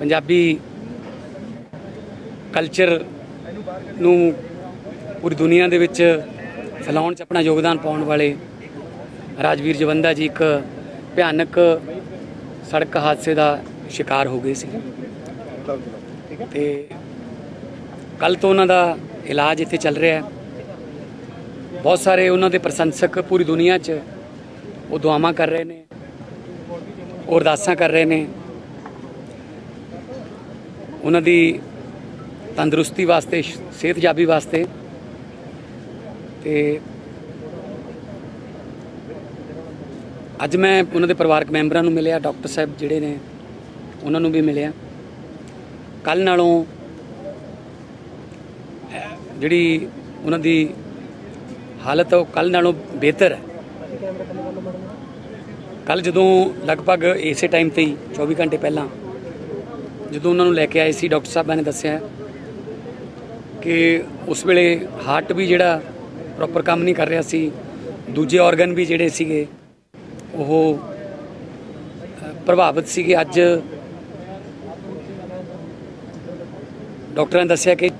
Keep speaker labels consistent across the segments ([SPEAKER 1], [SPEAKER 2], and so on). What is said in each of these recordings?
[SPEAKER 1] Punjabi culture ਨੂੰ ਪੂਰੀ ਦੁਨੀਆ ਦੇ ਵਿੱਚ ਫੈਲਾਉਣ 'ਚ ਆਪਣਾ ਯੋਗਦਾਨ ਪਾਉਣ ਵਾਲੇ ਰਾਜਵੀਰ ਜਵੰਦਾ ਜੀ ਇੱਕ ਭਿਆਨਕ ਸੜਕ ਹਾਦਸੇ ਦਾ ਸ਼ਿਕਾਰ ਹੋ ਗਏ ਸੀ ਤੇ ਕੱਲ ਤੋਂ ਉਹਨਾਂ ਦਾ ਇਲਾਜ ਇੱਥੇ ਚੱਲ ਰਿਹਾ ਹੈ। ਬਹੁਤ ਸਾਰੇ ਉਹਨਾਂ ਦੇ ਪ੍ਰਸ਼ੰਸਕ ਪੂਰੀ ਦੁਨੀਆ 'ਚ ਉਹ ਦੁਆਵਾਂ ਕਰ ਰਹੇ ਨੇ ਉਹ ਅਰਦਾਸਾਂ ਕਰ ਰਹੇ ਨੇ। ਉਹਨਾਂ ਦੀ ਤੰਦਰੁਸਤੀ ਵਾਸਤੇ ਸਿਹਤਯਾਬੀ ਵਾਸਤੇ। ਤੇ ਅੱਜ ਮੈਂ ਉਹਨਾਂ ਦੇ ਪਰਿਵਾਰਕ ਮੈਂਬਰਾਂ ਨੂੰ ਮਿਲਿਆ, ਡਾਕਟਰ ਸਾਹਿਬ ਜਿਹੜੇ ਨੇ, ਉਹਨਾਂ ਨੂੰ ਵੀ ਮਿਲਿਆ। ਕੱਲ ਨਾਲੋਂ ਜਿਹੜੀ ਉਹਨਾਂ ਦੀ ਹਾਲਤ ਉਹ ਕੱਲ ਨਾਲੋਂ ਬਿਹਤਰ ਹੈ। ਕੱਲ ਜਦੋਂ ਲਗਭਗ ਇਸੇ ਟਾਈਮ ਤੇ ਹੀ 24 ਘੰਟੇ ਪਹਿਲਾਂ ਜਦੋਂ ਉਹਨਾਂ ਨੂੰ ਲੈ ਕੇ ਆਏ ਸੀ, ਡਾਕਟਰ ਸਾਹਿਬਾਂ ਨੇ ਦੱਸਿਆ ਕਿ ਉਸ ਵੇਲੇ ਹਾਰਟ ਵੀ ਜਿਹੜਾ ਪ੍ਰੋਪਰ ਕੰਮ ਨਹੀਂ ਕਰ ਰਿਹਾ ਸੀ, ਦੂਜੇ ਆਰਗਨ ਵੀ ਜਿਹੜੇ ਸੀਗੇ, ਉਹ ਪ੍ਰਭਾਵਿਤ ਸੀਗੇ। ਅੱਜ ਡਾਕਟਰਾਂ ਨੇ ਦੱਸਿਆ ਕਿ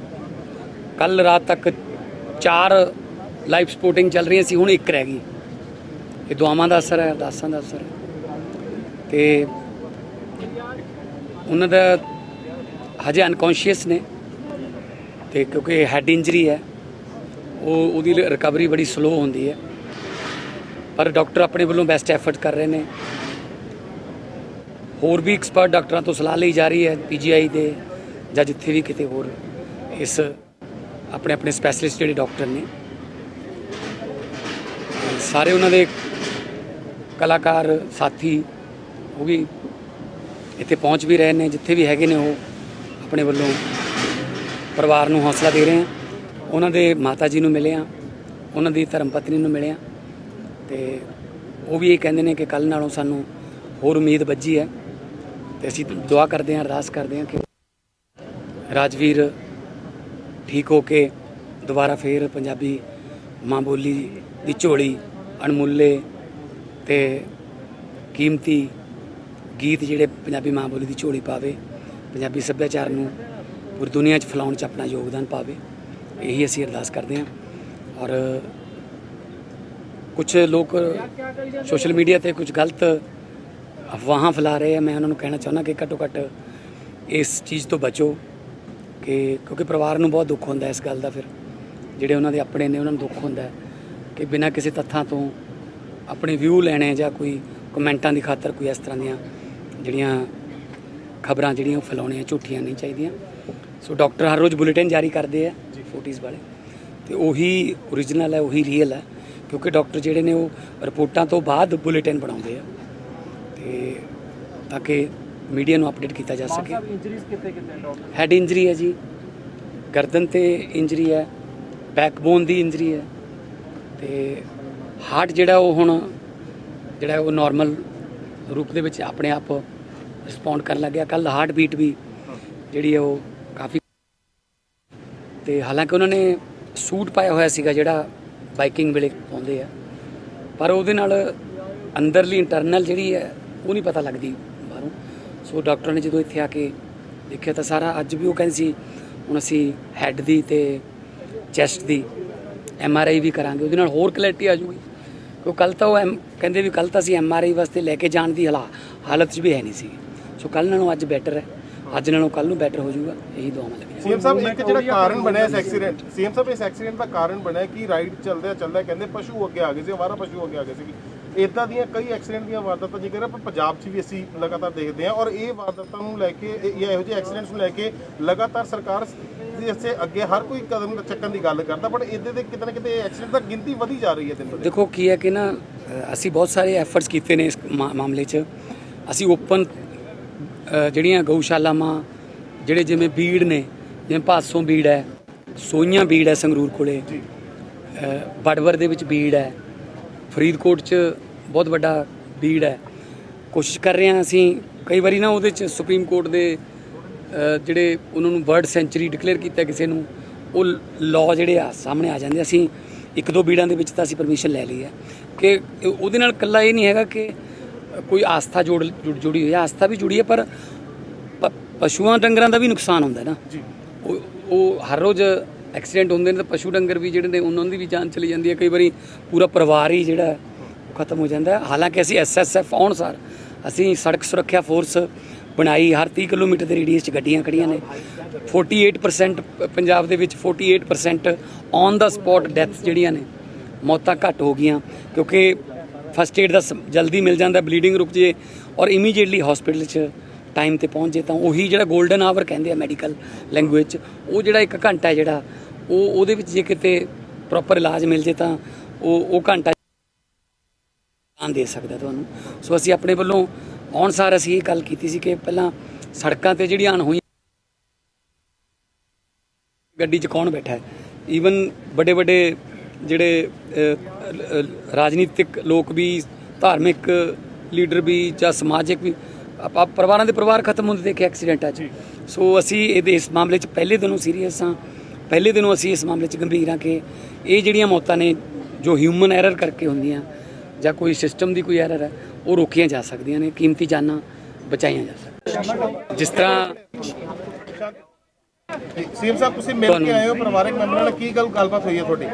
[SPEAKER 1] ਕੱਲ ਰਾਤ ਤੱਕ ਚਾਰ ਲਾਈਫ ਸਪੋਰਟਿੰਗ ਚੱਲ ਰਹੀਆਂ ਸੀ, ਹੁਣ ਇੱਕ ਰਹਿ ਗਈ। ਇਹ ਦੁਆਵਾਂ ਦਾ ਅਸਰ ਹੈ, ਅਰਦਾਸਾਂ ਦਾ ਅਸਰ ਹੈ। ਤੇ ਉਹਨਾਂ ਦਾ ਹਜੇ ਅਨਕੌਂਸ਼ੀਅਸ ਨੇ ਤੇ ਕਿਉਂਕਿ ਹੈਡ ਇੰਜਰੀ ਹੈ, ਉਹ ਉਹਦੀ ਰਿਕਵਰੀ ਬੜੀ ਸਲੋ ਹੁੰਦੀ ਹੈ। ਪਰ ਡਾਕਟਰ ਆਪਣੇ ਵੱਲੋਂ ਬੈਸਟ ਐਫਰਟ ਕਰ ਰਹੇ ਨੇ। ਹੋਰ ਵੀ ਐਕਸਪਰਟ ਡਾਕਟਰਾਂ ਤੋਂ ਸਲਾਹ ਲਈ ਜਾ ਰਹੀ ਹੈ ਪੀਜੀਆਈ ਦੇ ਜਾਂ ਜਿੱਥੇ ਵੀ ਕਿਤੇ ਹੋਰ ਇਸ ਆਪਣੇ ਆਪਣੇ ਸਪੈਸ਼ਲਿਸਟ ਜਿਹੜੇ ਡਾਕਟਰ ਨੇ। ਸਾਰੇ ਉਹਨਾਂ ਦੇ ਕਲਾਕਾਰ, ਸਾਥੀ, ਉਹ ਵੀ ਇੱਥੇ ਪਹੁੰਚ ਵੀ ਰਹੇ ਨੇ, ਜਿੱਥੇ ਵੀ ਹੈਗੇ ਨੇ ਉਹ ਆਪਣੇ ਵੱਲੋਂ ਪਰਿਵਾਰ ਨੂੰ ਹੌਸਲਾ ਦੇ ਰਹੇ ਆ। ਉਹਨਾਂ ਦੇ ਮਾਤਾ ਜੀ ਨੂੰ ਮਿਲੇ ਆ, ਉਹਨਾਂ ਦੀ ਧਰਮ ਪਤਨੀ ਨੂੰ ਮਿਲੇ ਆ ਤੇ ਉਹ ਵੀ ਇਹ ਕਹਿੰਦੇ ਨੇ ਕਿ ਕੱਲ ਨਾਲੋਂ ਸਾਨੂੰ ਹੋਰ ਉਮੀਦ ਵੱਜੀ ਹੈ ਤੇ ਅਸੀਂ ਦੁਆ ਕਰਦੇ ਹਾਂ, ਅਰਦਾਸ ਕਰਦੇ ਹਾਂ ਕਿ ਰਾਜਵੀਰ ਠੀਕ ਹੋ ਕੇ ਦੁਬਾਰਾ ਫੇਰ ਪੰਜਾਬੀ ਮਾਂ ਬੋਲੀ ਦੀ ਝੋਲੀ ਅਣਮੁੱਲੇ ਤੇ ਕੀਮਤੀ ਗੀਤ ਜਿਹੜੇ ਪੰਜਾਬੀ ਮਾਂ ਬੋਲੀ ਦੀ ਝੋਲੀ ਪਾਵੇ, ਪੰਜਾਬੀ ਸੱਭਿਆਚਾਰ ਨੂੰ ਪੂਰੀ ਦੁਨੀਆ 'ਚ ਫੈਲਾਉਣ 'ਚ ਆਪਣਾ ਯੋਗਦਾਨ ਪਾਵੇ, ਇਹੀ ਅਸੀਂ ਅਰਦਾਸ ਕਰਦੇ ਹਾਂ। ਔਰ ਕੁਝ ਲੋਕ ਸੋਸ਼ਲ ਮੀਡੀਆ ਤੇ ਕੁਝ ਗਲਤ ਅਫਵਾਹਾਂ ਫੈਲਾ ਰਹੇ ਆ, ਮੈਂ ਉਹਨਾਂ ਨੂੰ ਕਹਿਣਾ ਚਾਹੁੰਦਾ ਕਿ ਘੱਟੋ ਘੱਟ ਇਸ ਚੀਜ਼ ਤੋਂ ਬਚੋ ਕਿ ਕਿਉਂਕਿ ਪਰਿਵਾਰ ਨੂੰ ਬਹੁਤ ਦੁੱਖ ਹੁੰਦਾ ਇਸ ਗੱਲ ਦਾ ਫਿਰ, ਜਿਹੜੇ ਉਹਨਾਂ ਦੇ ਆਪਣੇ ਨੇ ਉਹਨਾਂ ਨੂੰ ਦੁੱਖ ਹੁੰਦਾ ਕਿ ਬਿਨਾਂ ਕਿਸੇ ਤੱਥਾਂ ਤੋਂ ਆਪਣੇ ਵਿਊ ਲੈਣੇ ਜਾਂ ਕੋਈ ਕਮੈਂਟਾਂ ਦੀ ਖਾਤਰ ਕੋਈ ਇਸ ਤਰ੍ਹਾਂ ਦੀਆਂ ਜਿਹੜੀਆਂ ਖਬਰਾਂ ਜਿਹੜੀਆਂ ਫੈਲਾਉਣੀਆਂ ਝੂਠੀਆਂ ਨਹੀਂ ਚਾਹੀਦੀਆਂ। ਸੋ ਡਾਕਟਰ ਹਰ ਰੋਜ਼ ਬੁਲੇਟਿਨ ਜਾਰੀ ਕਰਦੇ ਆ ਫੋਟੀਜ਼ ਵਾਲੇ। ਤੇ ਉਹੀ ਓਰੀਜਨਲ ਹੈ ਉਹੀ ਰੀਅਲ ਹੈ ਕਿਉਂਕਿ ਡਾਕਟਰ ਜਿਹੜੇ ਨੇ ਉਹ ਰਿਪੋਰਟਾਂ ਤੋਂ ਬਾਅਦ ਬੁਲੇਟਿਨ ਬਣਾਉਂਦੇ ਆ। ਤੇ ਤਾਂ ਕਿ ਮੀਡੀਆ ਨੂੰ ਅਪਡੇਟ ਕੀਤਾ ਜਾ ਸਕੇ।
[SPEAKER 2] ਇੰਜਰੀਜ਼ ਡਾਕਟਰ
[SPEAKER 1] ਹੈਡ ਇੰਜਰੀ ਹੈ ਜੀ। ਗਰਦਨ ਤੇ ਇੰਜਰੀ ਹੈ ਬੈਕਬੋਨ ਦੀ ਇੰਜਰੀ ਹੈ। ਤੇ ਹਾਰਟ ਜਿਹੜਾ ਉਹ ਹੁਣ ਜਿਹੜਾ ਉਹ ਨਾਰਮਲ ਰੂਪ ਦੇ ਵਿੱਚ ਆਪਣੇ ਆਪ ਰਿਸਪੌਂਡ ਕਰਨ ਲੱਗਿਆ। ਕੱਲ ਹਾਰਟ ਬੀਟ ਵੀ ਜਿਹੜੀ ਹੈ ਉਹ ਕਾਫੀ ਤੇ ਹਾਲਾਂਕਿ ਉਹਨਾਂ ਨੇ ਸੂਟ ਪਾਇਆ ਹੋਇਆ ਸੀਗਾ ਜਿਹੜਾ ਬਾਈਕਿੰਗ ਵੇਲੇ ਪਾਉਂਦੇ ਆ। ਪਰ ਉਹਦੇ ਨਾਲ ਅੰਦਰਲੀ ਇੰਟਰਨਲ ਜਿਹੜੀ ਹੈ ਉਹ ਨਹੀਂ ਪਤਾ ਲੱਗਦੀ ਬਾਹਰੋਂ। ਸੋ ਡਾਕਟਰ ਨੇ ਜਦੋਂ ਇੱਥੇ ਆ ਕੇ ਦੇਖਿਆ ਤਾਂ ਸਾਰਾ ਅੱਜ ਵੀ ਉਹ ਕਹਿੰਦੇ ਸੀ, ਹੁਣ ਅਸੀਂ ਹੈੱਡ ਦੀ ਤੇ ਚੈਸਟ ਦੀ ਐਮ ਆਰ ਆਈ ਵੀ ਕਰਾਂਗੇ। ਉਹਦੇ ਨਾਲ ਹੋਰ ਕਲੈਰਿਟੀ ਆ ਜੂਗੀ ਕਿਉਂ ਕੱਲ ਤਾਂ ਉਹ ਐਮ- ਕਹਿੰਦੇ ਵੀ ਕੱਲ ਤਾਂ ਅਸੀਂ ਐਮ ਆਰ ਆਈ ਵਾਸਤੇ ਲੈ ਕੇ ਜਾਣ ਦੀ ਹਾਲਾ, ਹਾਲਤ 'ਚ ਵੀ ਹੈ ਨਹੀਂ ਸੀ। ਸੋ ਕੱਲ ਨਾਲੋਂ ਅੱਜ ਬੈਟਰ ਹੈ। ਅੱਜ ਨਾਲੋਂ ਕੱਲ ਨੂੰ ਬੈਟਰ ਹੋ ਜਾਊਗਾ। ਇਹੀ ਦੁਆਵਾਂ ਲੱਗੀਆਂ।
[SPEAKER 3] ਸੀਐਮ ਸਾਹਿਬ, ਇੱਕ ਜਿਹੜਾ ਕਾਰਨ ਬਣਿਆ ਇਸ ਐਕਸੀਡੈਂਟ ਸੀਐਮ ਸਾਹਿਬ, ਇਸ ਐਕਸੀਡੈਂਟ ਦਾ ਕਾਰਨ ਬਣਿਆ ਕਿ ਰਾਈਡ ਚੱਲਦਿਆ ਚੱਲਦਾ ਕਹਿੰਦੇ ਪਸ਼ੂ ਅੱਗੇ ਆ ਗਏ ਸੀ, ਅਵਾਰਾ ਪਸ਼ੂ ਅੱਗੇ ਆ ਗਏ ਸੀ ਇਦਾਂ ਦੀਆਂ ਕਈ ਐਕਸੀਡੈਂਟ ਦੀਆਂ ਵਾਰਦਾਤਾਂ ਜਿਕਰ ਆਪਾਂ ਪੰਜਾਬ 'ਚ ਵੀ ਅਸੀਂ ਲਗਾਤਾਰ ਦੇਖਦੇ ਹਾਂ ਔਰ ਇਹ ਵਾਰਦਾਤਾਂ ਨੂੰ ਲੈ ਕੇ ਇਹ- ਜਾਂ ਇਹੋ ਜਿਹੇ ਐਕਸੀਡੈਂਟਸ ਨੂੰ ਲੈ ਕੇ ਲਗਾਤਾਰ ਸਰਕਾਰ ਦੇ ਇਸੇ ਅੱਗੇ ਹਰ ਕੋਈ ਕਦਮ ਚੱਕਣ ਦੀ ਗੱਲ ਕਰਦਾ ਬਟ ਇਹਦੇ ਦੇ ਕਿਤੇ ਨਾ ਕਿਤੇ ਐਕਸੀਡੈਂਟ ਦਾ ਗਿਣਤੀ ਵਧੀ ਜਾ ਰਹੀ ਹੈ ਦਿਨ ਬ ਦਿਨ।
[SPEAKER 1] ਦੇਖੋ ਕੀ ਹੈ ਕਿ ਨਾ ਅਸੀਂ ਬਹੁਤ ਸਾਰੇ ਐਫਰਟਸ ਕੀਤੇ ਨੇ ਇਸ ਮਾਮਲੇ 'ਚ। ਅਸੀਂ ਓਪਨ ਜਿਹੜੀਆਂ ਗਊਸ਼ਾਲਾਵਾਂ ਜਿਹੜੇ ਜਿਵੇਂ ਬੀੜ ਨੇ ਜਿਵੇਂ ਭਾਸੋਂ ਬੀੜ ਹੈ ਸੋਈਆਂ ਬੀੜ ਹੈ ਸੰਗਰੂਰ ਕੋਲੇ ਬੜਵਰ ਦੇ ਵਿੱਚ ਬੀੜ ਹੈ ਫਰੀਦਕੋਟ 'ਚ ਬਹੁਤ ਵੱਡਾ ਬੀੜ ਹੈ। ਕੋਸ਼ਿਸ਼ ਕਰ ਰਹੇ ਹਾਂ ਅਸੀਂ ਕਈ ਵਾਰੀ ਨਾ ਉਹਦੇ 'ਚ ਸੁਪਰੀਮ ਕੋਰਟ ਦੇ ਜਿਹੜੇ ਉਹਨਾਂ ਨੂੰ ਵਰਡ ਸੈਂਚੁਰੀ ਡਿਕਲੇਅਰ ਕੀਤਾ ਕਿਸੇ ਨੂੰ ਉਹ ਲਾਅ ਜਿਹੜੇ ਆ ਸਾਹਮਣੇ ਆ ਜਾਂਦੇ ਅਸੀਂ ਇੱਕ ਦੋ ਬੀੜਾਂ ਦੇ ਵਿੱਚ ਤਾਂ ਅਸੀਂ ਪਰਮਿਸ਼ਨ ਲੈ ਲਈ ਹੈ। ਕਿ ਉਹਦੇ ਨਾਲ ਇਕੱਲਾ ਇਹ ਨਹੀਂ ਹੈਗਾ ਕਿ ਕੋਈ ਆਸਥਾ ਜੋੜ ਜੁੜ- ਹੋਈ ਹੈ। ਆਸਥਾ ਵੀ ਜੁੜੀ ਹੈ ਪਰ ਪਸ਼ੂਆਂ ਡੰਗਰਾਂ ਦਾ ਵੀ ਨੁਕਸਾਨ ਹੁੰਦਾ ਨਾ।
[SPEAKER 3] ਜੀ।
[SPEAKER 1] ਉਹ ਹਰ ਰੋਜ਼ ਐਕਸੀਡੈਂਟ ਹੁੰਦੇ ਨੇ ਤਾਂ ਪਸ਼ੂ ਡੰਗਰ ਵੀ ਜਿਹੜੇ ਨੇ ਉਹਨਾਂ ਦੀ ਵੀ ਜਾਨ ਚਲੀ ਜਾਂਦੀ ਹੈ। ਕਈ ਵਾਰੀ ਪੂਰਾ ਪਰਿਵਾਰ ਹੀ ਜਿਹੜਾ ਖਤਮ ਹੋ ਜਾਂਦਾ ਹੈ। ਹਾਲਾਂਕਿ ਅਸੀਂ ਐਸਐਸਐਫ ਸਾਰ ਅਸੀਂ ਸੜਕ ਸੁਰੱਖਿਆ ਫੋਰਸ ਬਣਾਈ, ਹਰ 30 ਕਿਲੋਮੀਟਰ ਦੇ ਰੇਡੀਅਸ 'ਚ ਗੱਡੀਆਂ ਖੜੀਆਂ ਨੇ। 48% ਪ- ਪੰਜਾਬ ਦੇ ਵਿੱਚ 48% ਔਨ ਦਾ ਸਪੌਟ ਡੈਥਸ ਜਿਹੜੀਆਂ ਨੇ, ਮੌਤਾਂ ਘੱਟ ਹੋ ਗਈਆਂ। ਕਿਉਂਕਿ ਫਸਟ ਏਡ ਦਾ ਸ- ਜਲਦੀ ਮਿਲ ਜਾਂਦਾ ਬਲੀਡਿੰਗ ਰੁਕ ਜੇ ਔਰ ਇਮੀਡੀਏਟਲੀ ਹਸਪੀਟਲ 'ਚ ਟਾਈਮ ਤੇ ਪਹੁੰਚ ਜੇ ਤਾਂ ਉਹੀ ਜਿਹੜਾ 골ਡਨ ਆਵਰ ਕਹਿੰਦੇ ਆ ਮੈਡੀਕਲ ਲੈਂਗੁਏਜ 'ਚ, ਉਹ ਜਿਹੜਾ ਇੱਕ ਘੰਟਾ ਜਿਹੜਾ, ਉਹ ਉਹਦੇ ਵਿੱਚ ਜੇ ਕਿਤੇ ਪ੍ਰੋਪਰ ਇਲਾਜ ਮਿਲ ਜੇ ਤਾਂ ਉਹ ਉਹ ਘੰਟਾ ਜਾਨ ਦੇ ਸਕਦਾ ਤੁਹਾਨੂੰ। ਸੋ ਅਸੀਂ ਆਪਣੇ ਵੱਲੋਂ ਆਉਣ ਸਾਰ ਅਸੀਂ ਇਹ ਗੱਲ ਕੀਤੀ ਸੀ ਕਿ ਪਹਿਲਾਂ ਸੜਕਾਂ ਤੇ ਜਿਹੜੀਆਂ ਅਣਹੋਈਆਂ ਗੱਡੀ 'ਚ ਕੌਣ ਬੈਠਾ ਹੈ। ਈਵਨ ਵੱਡੇ ਵੱਡੇ ਜਿਹੜੇ ਰਾਜਨੀਤਿਕ ਲੋਕ ਵੀ ਧਾਰਮਿਕ ਲੀਡਰ ਵੀ ਜਾਂ ਸਮਾਜਿਕ ਵੀ ਆਪਾਂ ਪਰਿਵਾਰਾਂ ਦੇ ਪਰਿਵਾਰ ਖਤਮ ਹੁੰਦੇ ਦੇਖੇ ਐਕਸੀਡੈਂਟਾਂ 'ਚ ਸੋ ਅਸੀਂ ਇਹਦੇ ਇਸ ਮਾਮਲੇ 'ਚ ਪਹਿਲੇ ਦਿਨੋਂ ਸੀਰੀਅਸ ਹਾਂ। ਪਹਿਲੇ ਦਿਨੋਂ ਅਸੀਂ ਇਸ ਮਾਮਲੇ 'ਚ ਗੰਭੀਰ ਹਾਂ ਕਿ ਇਹ ਜਿਹੜੀਆਂ ਮੌਤਾਂ ਨੇ ਜੋ ਹਿਊਮਨ ਐਰਰ ਕਰਕੇ ਹੁੰਦੀਆਂ ਜਾਂ ਕੋਈ ਸਿਸਟਮ ਦੀ ਕੋਈ ਐਰਰ ਹੈ ਉਹ ਰੋਕੀਆਂ ਜਾ ਸਕਦੀਆਂ ਨੇ ਕੀਮਤੀ ਜਾਨਾਂ ਬਚਾਈਆਂ ਜਾ ਸਕਦੀਆਂ ਜਿਸ ਤਰ੍ਹਾਂ
[SPEAKER 3] ਸੀਐਮ ਸਾਹਿਬ ਤੁਸੀਂ ਮਿਲ ਕੇ ਆਏ ਹੋ ਪਰਿਵਾਰਕ ਮੈਂਬਰਾਂ ਨਾਲ ਕੀ ਗੱਲ ਗੱਲਬਾਤ ਹੋਈ ਹੈ ਤੁਹਾਡੀ?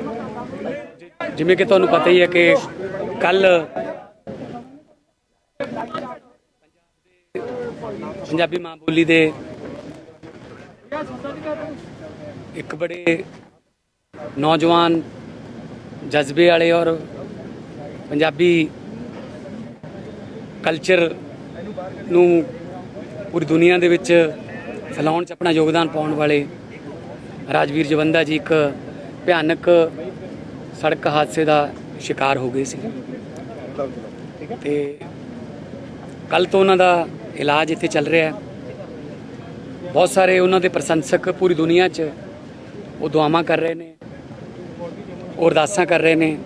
[SPEAKER 1] ਜਿਵੇਂ ਕਿ ਤੁਹਾਨੂੰ ਪਤਾ ਹੀ ਹੈ ਕਿ ਕੱਲ ਪੰਜਾਬੀ ਮਾਂ ਬੋਲੀ ਦੇ ਇੱਕ ਬੜੇ ਨੌਜਵਾਨ ਜਜ਼ਬੇ ਵਾਲੇ ਔਰ ਪੰਜਾਬੀ ਕਲਚਰ ਨੂੰ ਪੂਰੀ ਦੁਨੀਆ ਦੇ ਵਿੱਚ ਫੈਲਾਉਣ 'ਚ ਆਪਣਾ ਯੋਗਦਾਨ ਪਾਉਣ ਵਾਲੇ ਰਾਜਵੀਰ ਜਵੰਦਾ ਜੀ ਇੱਕ ਭਿਆਨਕ ਸੜਕ ਹਾਦਸੇ ਦਾ ਸ਼ਿਕਾਰ ਹੋ ਗਏ ਸੀ।
[SPEAKER 3] ਠੀਕ ਹੈ
[SPEAKER 1] ਤੇ ਕੱਲ ਤੋਂ ਉਹਨਾਂ ਦਾ ਇਲਾਜ ਇੱਥੇ ਚੱਲ ਰਿਹਾ ਹੈ। ਬਹੁਤ ਸਾਰੇ ਉਹਨਾਂ ਦੇ ਪ੍ਰਸ਼ੰਸਕ ਪੂਰੀ ਦੁਨੀਆ 'ਚ ਉਹ ਦੁਆਵਾਂ ਕਰ ਰਹੇ ਨੇ, ਉਹ ਅਰਦਾਸਾਂ ਕਰ ਰਹੇ ਨੇ।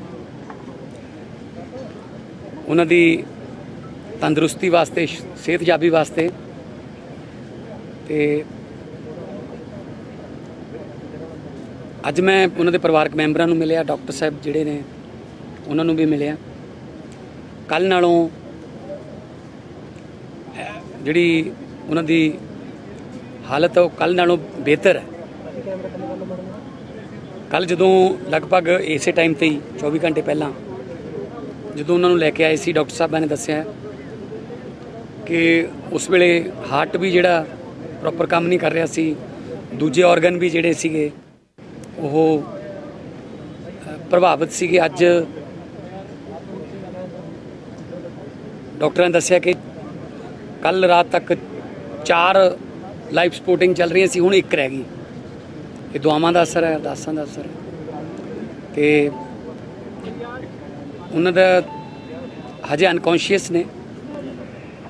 [SPEAKER 1] ਉਹਨਾਂ ਦੀ ਤੰਦਰੁਸਤੀ ਵਾਸਤੇ ਸਿਹਤਯਾਬੀ ਵਾਸਤੇ। ਤੇ ਅੱਜ ਮੈਂ ਉਹਨਾਂ ਦੇ ਪਰਿਵਾਰਕ ਮੈਂਬਰਾਂ ਨੂੰ ਮਿਲਿਆ, ਡਾਕਟਰ ਸਾਹਿਬ ਜਿਹੜੇ ਨੇ, ਉਹਨਾਂ ਨੂੰ ਵੀ ਮਿਲਿਆ। ਕੱਲ ਨਾਲੋਂ ਜਿਹੜੀ ਉਹਨਾਂ ਦੀ ਹਾਲਤ ਉਹ ਕੱਲ ਨਾਲੋਂ ਬਿਹਤਰ ਹੈ। ਕੱਲ ਜਦੋਂ ਲਗਭਗ ਇਸੇ ਟਾਈਮ ਤੇ ਹੀ 24 ਘੰਟੇ ਪਹਿਲਾਂ ਜਦੋਂ ਉਹਨਾਂ ਨੂੰ ਲੈ ਕੇ ਆਏ ਸੀ, ਡਾਕਟਰ ਸਾਹਿਬਾਂ ਨੇ ਦੱਸਿਆ ਕਿ ਉਸ ਵੇਲੇ ਹਾਰਟ ਵੀ ਜਿਹੜਾ ਪ੍ਰੋਪਰ ਕੰਮ ਨਹੀਂ ਕਰ ਰਿਹਾ ਸੀ, ਦੂਜੇ ਆਰਗਨ ਵੀ ਜਿਹੜੇ ਸੀਗੇ, ਉਹ ਪ੍ਰਭਾਵਿਤ ਸੀਗੇ। ਅੱਜ ਡਾਕਟਰਾਂ ਨੇ ਦੱਸਿਆ ਕਿ ਕੱਲ ਰਾਤ ਤੱਕ ਚਾਰ ਲਾਈਫ ਸਪੋਰਟਿੰਗ ਚੱਲ ਰਹੀਆਂ ਸੀ, ਹੁਣ ਇੱਕ ਰਹਿ ਗਈ। ਇਹ ਦੁਆਵਾਂ ਦਾ ਅਸਰ ਹੈ, ਅਰਦਾਸਾਂ ਦਾ ਅਸਰ ਹੈ। ਤੇ ਉਹਨਾਂ ਦਾ ਹਜੇ ਅਨਕੌਂਸ਼ੀਅਸ ਨੇ